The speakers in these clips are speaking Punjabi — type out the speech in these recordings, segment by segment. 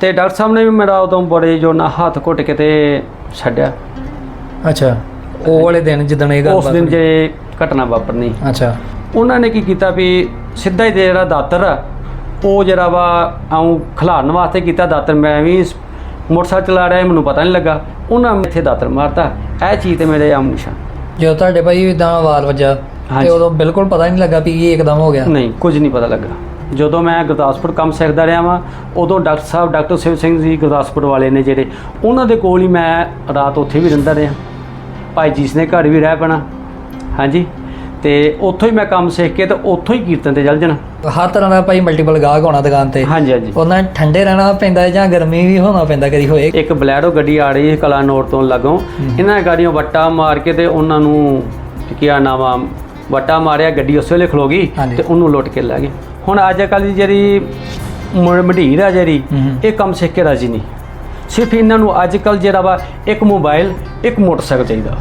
ਤੇ ਡਾਕਟਰ ਸਾਹਿਬ ਨੇ ਵੀ ਮੇਰਾ ਉਦੋਂ ਬੜੇ ਜੋ ਨਾ ਹੱਥ ਘੁੱਟ ਕੇ ਤੇ ਛੱਡਿਆ। ਅੱਛਾ ਉਹ ਵਾਲੇ ਦਿਨ ਜਿੱਦਣ ਇਹ ਗੱਲ ਉਸ ਦਿਨ ਜੇ ਘਟਨਾ ਵਾਪਰਨੀ। ਅੱਛਾ। ਉਹਨਾਂ ਨੇ ਕੀ ਕੀਤਾ ਵੀ ਸਿੱਧਾ ਹੀ ਜਿਹੜਾ ਦਾਤਰ ਆ ਉਹ ਜਿਹੜਾ ਵਾ ਆਉਂ ਖਿਲਾਰਨ ਵਾਸਤੇ ਕੀਤਾ ਦਾਤਰ। ਮੈਂ ਵੀ ਮੋਟਰਸਾਈਕਲ ਚਲਾ ਰਿਹਾ ਮੈਨੂੰ ਪਤਾ ਨਹੀਂ ਲੱਗਾ। ਉਹਨਾਂ ਨੇ ਇੱਥੇ ਦਾਤਰ ਮਾਰਤਾ। ਇਹ ਚੀਜ਼ ਤੇ ਮੇਰੇ ਆਮ ਨਿਸ਼ਾਨ। ਜਦੋਂ ਤੁਹਾਡੇ ਭਾਈ ਇਦਾਂ ਵਾਰ ਵੱਜਾ ਤੇ ਹਾਂਜੀ। ਉਦੋਂ ਬਿਲਕੁਲ ਪਤਾ ਨਹੀਂ ਲੱਗਾ ਵੀ ਇਹ ਇੱਕਦਮ ਹੋ ਗਿਆ। ਨਹੀਂ ਕੁਝ ਨਹੀਂ ਪਤਾ ਲੱਗਾ। ਜਦੋਂ ਮੈਂ ਗੁਰਦਾਸਪੁਰ ਕੰਮ ਸਿੱਖਦਾ ਰਿਹਾ ਵਾਂ ਉਦੋਂ ਡਾਕਟਰ ਸਾਹਿਬ ਡਾਕਟਰ ਸ਼ਿਵ ਸਿੰਘ ਜੀ ਗੁਰਦਾਸਪੁਰ ਵਾਲੇ ਨੇ ਜਿਹੜੇ ਉਹਨਾਂ ਦੇ ਕੋਲ ਹੀ ਮੈਂ ਰਾਤ ਉੱਥੇ ਵੀ ਰਹਿੰਦਾ ਰਿਹਾ। ਭਾਈ ਜੀਸ ਨੇ ਘਰ ਵੀ ਰਹਿ ਪੈਣਾ। ਹਾਂਜੀ। ਤੇ ਉੱਥੋਂ ਹੀ ਮੈਂ ਕੰਮ ਸਿੱਖ ਕੇ ਤੇ ਉੱਥੋਂ ਹੀ ਕੀਰਤਨ ਤੇ ਚੱਲ ਜਾਣਾ। ਹਰ ਤਰ੍ਹਾਂ ਦਾ ਭਾਈ ਮਲਟੀਪਲ ਗਾਹਕ ਹੋਣਾ ਦੁਕਾਨ ਤੇ। ਹਾਂਜੀ ਹਾਂਜੀ। ਉਹਨਾਂ ਠੰਡੇ ਰਹਿਣਾ ਪੈਂਦਾ ਜਾਂ ਗਰਮੀ ਵੀ ਹੋਣਾ ਪੈਂਦਾ ਕਦੀ ਹੋਏ। ਇੱਕ ਬਲੈਰੋ ਗੱਡੀ ਆ ਰਹੀ ਹੈ ਕਲਾਨੌਰ ਤੋਂ ਲੱਗੋਂ। ਇਹਨਾਂ ਗਾੜੀਆਂ ਵੱਟਾ ਮਾਰ ਕੇ ਤੇ ਉਹਨਾਂ ਨੂੰ ਕੀ ਆ ਨਾਮ ਵੱਟਾ ਮਾਰਿਆ ਗੱਡੀ ਉਸ ਵੇਲੇ ਖਲੋ ਗਈ। ਤੇ ਉਹਨੂੰ ਲੁੱਟ ਕੇ ਲੈ ਗਏ। ਹੁਣ ਅੱਜ ਕੱਲ੍ਹ ਦੀ ਜਿਹੜੀ ਮਢੀਰ ਆ ਜਿਹੜੀ। ਇਹ ਕੰਮ ਸਿੱਖ ਕੇ ਰਾਜੀ ਨਹੀਂ। ਸਿਰਫ ਇਹਨਾਂ ਨੂੰ ਅੱਜ ਕੱਲ੍ਹ ਜਿਹੜਾ ਵਾ ਇੱਕ ਮੋਬਾਈਲ ਇੱਕ ਮੋਟਰਸਾਈਕਲ ਚਾਹੀਦਾ।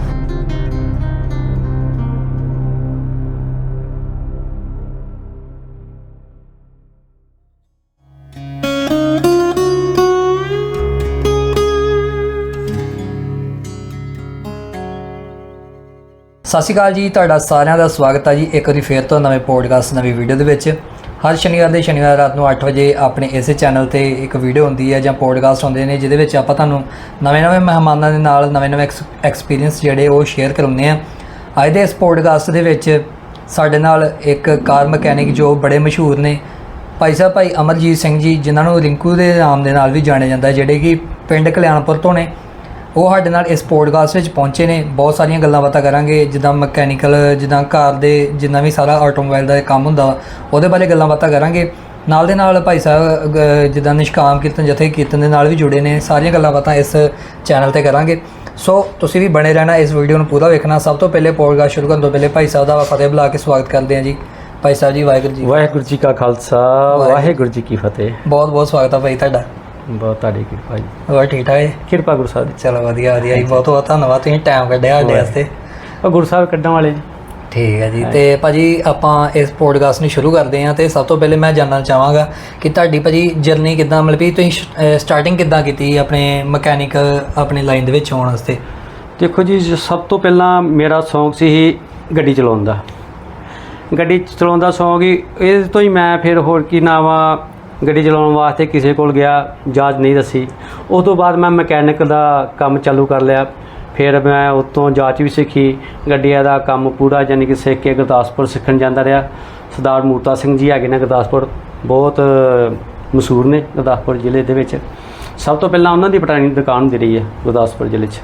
ਸਤਿ ਸ਼੍ਰੀ ਅਕਾਲ ਜੀ ਤੁਹਾਡਾ ਸਾਰਿਆਂ ਦਾ ਸਵਾਗਤ ਹੈ ਜੀ। ਇੱਕ ਵਾਰੀ ਫੇਰ ਤੋਂ ਨਵੇਂ ਪੋਡਕਾਸਟ ਨਵੀਂ ਵੀਡੀਓ ਦੇ ਵਿੱਚ। ਹਰ ਸ਼ਨੀਵਾਰ ਦੇ ਸ਼ਨੀਵਾਰ ਰਾਤ ਨੂੰ 8 ਵਜੇ ਆਪਣੇ ਇਸੇ ਚੈਨਲ ਤੇ ਇੱਕ ਵੀਡੀਓ ਹੁੰਦੀ ਹੈ ਜਾਂ ਪੋਡਕਾਸਟ ਹੁੰਦੇ ਨੇ, ਜਿਹਦੇ ਵਿੱਚ ਆਪਾਂ ਤੁਹਾਨੂੰ ਨਵੇਂ-ਨਵੇਂ ਮਹਿਮਾਨਾਂ ਦੇ ਨਾਲ ਨਵੇਂ-ਨਵੇਂ ਐਕਸਪੀਰੀਅੰਸ ਜਿਹੜੇ ਉਹ ਸ਼ੇਅਰ ਕਰਾਉਂਦੇ ਆ ਅੱਜ ਦੇ ਇਸ ਪੋਡਕਾਸਟ ਦੇ ਵਿੱਚ ਸਾਡੇ ਨਾਲ ਇੱਕ ਕਾਰ ਮਕੈਨਿਕ ਜੋ ਬੜੇ ਮਸ਼ਹੂਰ ਨੇ, ਭਾਈ ਸਾਹਿਬ, ਭਾਈ ਅਮਰਜੀਤ ਸਿੰਘ ਜੀ, ਜਿਨ੍ਹਾਂ ਨੂੰ ਰਿੰਕੂ ਦੇ ਨਾਮ ਦੇ ਨਾਲ ਵੀ ਜਾਣਿਆ ਜਾਂਦਾ, ਜਿਹੜੇ ਕਿ ਪਿੰਡ ਕਲਿਆਣਪੁਰ ਤੋਂ ਨੇ। ਉਹ ਸਾਡੇ ਨਾਲ ਇਸ ਪੋਡਕਾਸਟ ਵਿੱਚ ਪਹੁੰਚੇ ਨੇ। ਬਹੁਤ ਸਾਰੀਆਂ ਗੱਲਾਂ ਬਾਤਾਂ ਕਰਾਂਗੇ ਜਿੱਦਾਂ ਮਕੈਨੀਕਲ ਜਿੱਦਾਂ ਕਾਰ ਦੇ ਜਿੰਨਾ ਵੀ ਸਾਰਾ ਆਟੋਮੋਬਾਈਲ ਦਾ ਕੰਮ ਹੁੰਦਾ ਉਹਦੇ ਬਾਰੇ ਗੱਲਾਂ ਬਾਤਾਂ ਕਰਾਂਗੇ। ਨਾਲ ਦੇ ਨਾਲ ਭਾਈ ਸਾਹਿਬ ਜਿੱਦਾਂ ਨਿਸ਼ਕਾਮ ਕੀਰਤਨ ਜਥੇ ਕੀਰਤਨ ਦੇ ਨਾਲ ਵੀ ਜੁੜੇ ਨੇ। ਸਾਰੀਆਂ ਗੱਲਾਂ ਬਾਤਾਂ ਇਸ ਚੈਨਲ ਤੇ ਕਰਾਂਗੇ। ਸੋ ਤੁਸੀਂ ਵੀ ਬਣੇ ਰਹਿਣਾ ਇਸ ਵੀਡੀਓ ਨੂੰ ਪੂਰਾ ਵੇਖਣਾ। ਸਭ ਤੋਂ ਪਹਿਲੇ ਪੋਡਕਾਸਟ ਸ਼ੁਰੂ ਕਰਨ ਤੋਂ ਪਹਿਲੇ ਭਾਈ ਸਾਹਿਬ ਦਾ ਫਤਿਹ ਬੁਲਾ ਕੇ ਸਵਾਗਤ ਕਰਦੇ ਹਾਂ ਜੀ। ਭਾਈ ਸਾਹਿਬ ਜੀ ਵਾਹਿਗੁਰੂ ਜੀ ਵਾਹਿਗੁਰੂ ਜੀ ਕਾ ਖਾਲਸਾ ਵਾਹਿਗੁਰੂ। ਜੀ ਕੀ ਫਤਿਹ। ਬਹੁਤ ਬਹੁਤ ਸਵਾਗਤ ਹੈ ਭਾਈ ਤੁਹਾਡਾ। ਬਹੁਤ ਤੁਹਾਡੀ ਕਿਰਪਾ ਜੀ। ਹੋਰ ਠੀਕ ਠਾਕ ਹੈ ਕਿਰਪਾ ਗੁਰੂ ਸਾਹਿਬ ਦੀ। ਚਲੋ ਵਧੀਆ ਵਧੀਆ ਜੀ। ਬਹੁਤ ਬਹੁਤ ਧੰਨਵਾਦ ਤੁਸੀਂ ਟਾਈਮ ਕੱਢਿਆ ਸਾਡੇ ਵਾਸਤੇ। ਉਹ ਗੁਰੂ ਸਾਹਿਬ ਕੱਢਣ ਵਾਲੇ ਜੀ। ਠੀਕ ਹੈ ਜੀ ਤੇ ਭਾਜੀ ਆਪਾਂ ਇਸ ਪੋਡਕਾਸਟ ਨੂੰ ਸ਼ੁਰੂ ਕਰਦੇ ਹਾਂ ਤੇ ਸਭ ਤੋਂ ਪਹਿਲੇ ਮੈਂ ਜਾਣਨਾ ਚਾਹਾਂਗਾ ਕਿ ਤੁਹਾਡੀ ਭਾਜੀ ਜਰਨੀ ਕਿੱਦਾਂ ਮਤਲਬ ਵੀ ਤੁਸੀਂ ਸਟਾਰਟਿੰਗ ਕਿੱਦਾਂ ਕੀਤੀ ਆਪਣੇ ਮਕੈਨਿਕ ਆਪਣੀ ਲਾਈਨ ਦੇ ਵਿੱਚ ਆਉਣ ਵਾਸਤੇ? ਦੇਖੋ ਜੀ ਜ- ਸਭ ਤੋਂ ਪਹਿਲਾਂ ਮੇਰਾ ਸ਼ੌਂਕ ਸੀ ਗੱਡੀ ਚਲਾਉਣ ਦਾ। ਗੱਡੀ ਚਲਾਉਣ ਦਾ ਸ਼ੌਂਕ ਹੀ ਇਸ ਤੋਂ ਹੀ ਮੈਂ ਫਿਰ ਹੋਰ ਕੀ ਨਾਮ ਆ ਗੱਡੀ ਚਲਾਉਣ ਵਾਸਤੇ ਕਿਸੇ ਕੋਲ ਗਿਆ ਜਾਂਚ ਨਹੀਂ ਦੱਸੀ। ਉਸ ਤੋਂ ਬਾਅਦ ਮੈਂ ਮਕੈਨਿਕ ਦਾ ਕੰਮ ਚਾਲੂ ਕਰ ਲਿਆ। ਫਿਰ ਮੈਂ ਉਤੋਂ ਜਾਂਚ ਵੀ ਸਿੱਖੀ। ਗੱਡੀਆਂ ਦਾ ਕੰਮ ਪੂਰਾ ਯਾਨੀ ਕਿ ਸਿੱਖ ਕੇ ਗੁਰਦਾਸਪੁਰ ਸਿੱਖਣ ਜਾਂਦਾ ਰਿਹਾ। ਸਰਦਾਰ ਮੂਰਤਾ ਸਿੰਘ ਜੀ ਹੈਗੇ ਨੇ ਗੁਰਦਾਸਪੁਰ। ਬਹੁਤ ਮਸ਼ਹੂਰ ਨੇ ਗੁਰਦਾਸਪੁਰ ਜ਼ਿਲ੍ਹੇ ਦੇ ਵਿੱਚ। ਸਭ ਤੋਂ ਪਹਿਲਾਂ ਉਹਨਾਂ ਦੀ ਪਟਾਣੀ ਦੁਕਾਨ ਹੁੰਦੀ ਰਹੀ ਹੈ ਗੁਰਦਾਸਪੁਰ ਜ਼ਿਲ੍ਹੇ 'ਚ।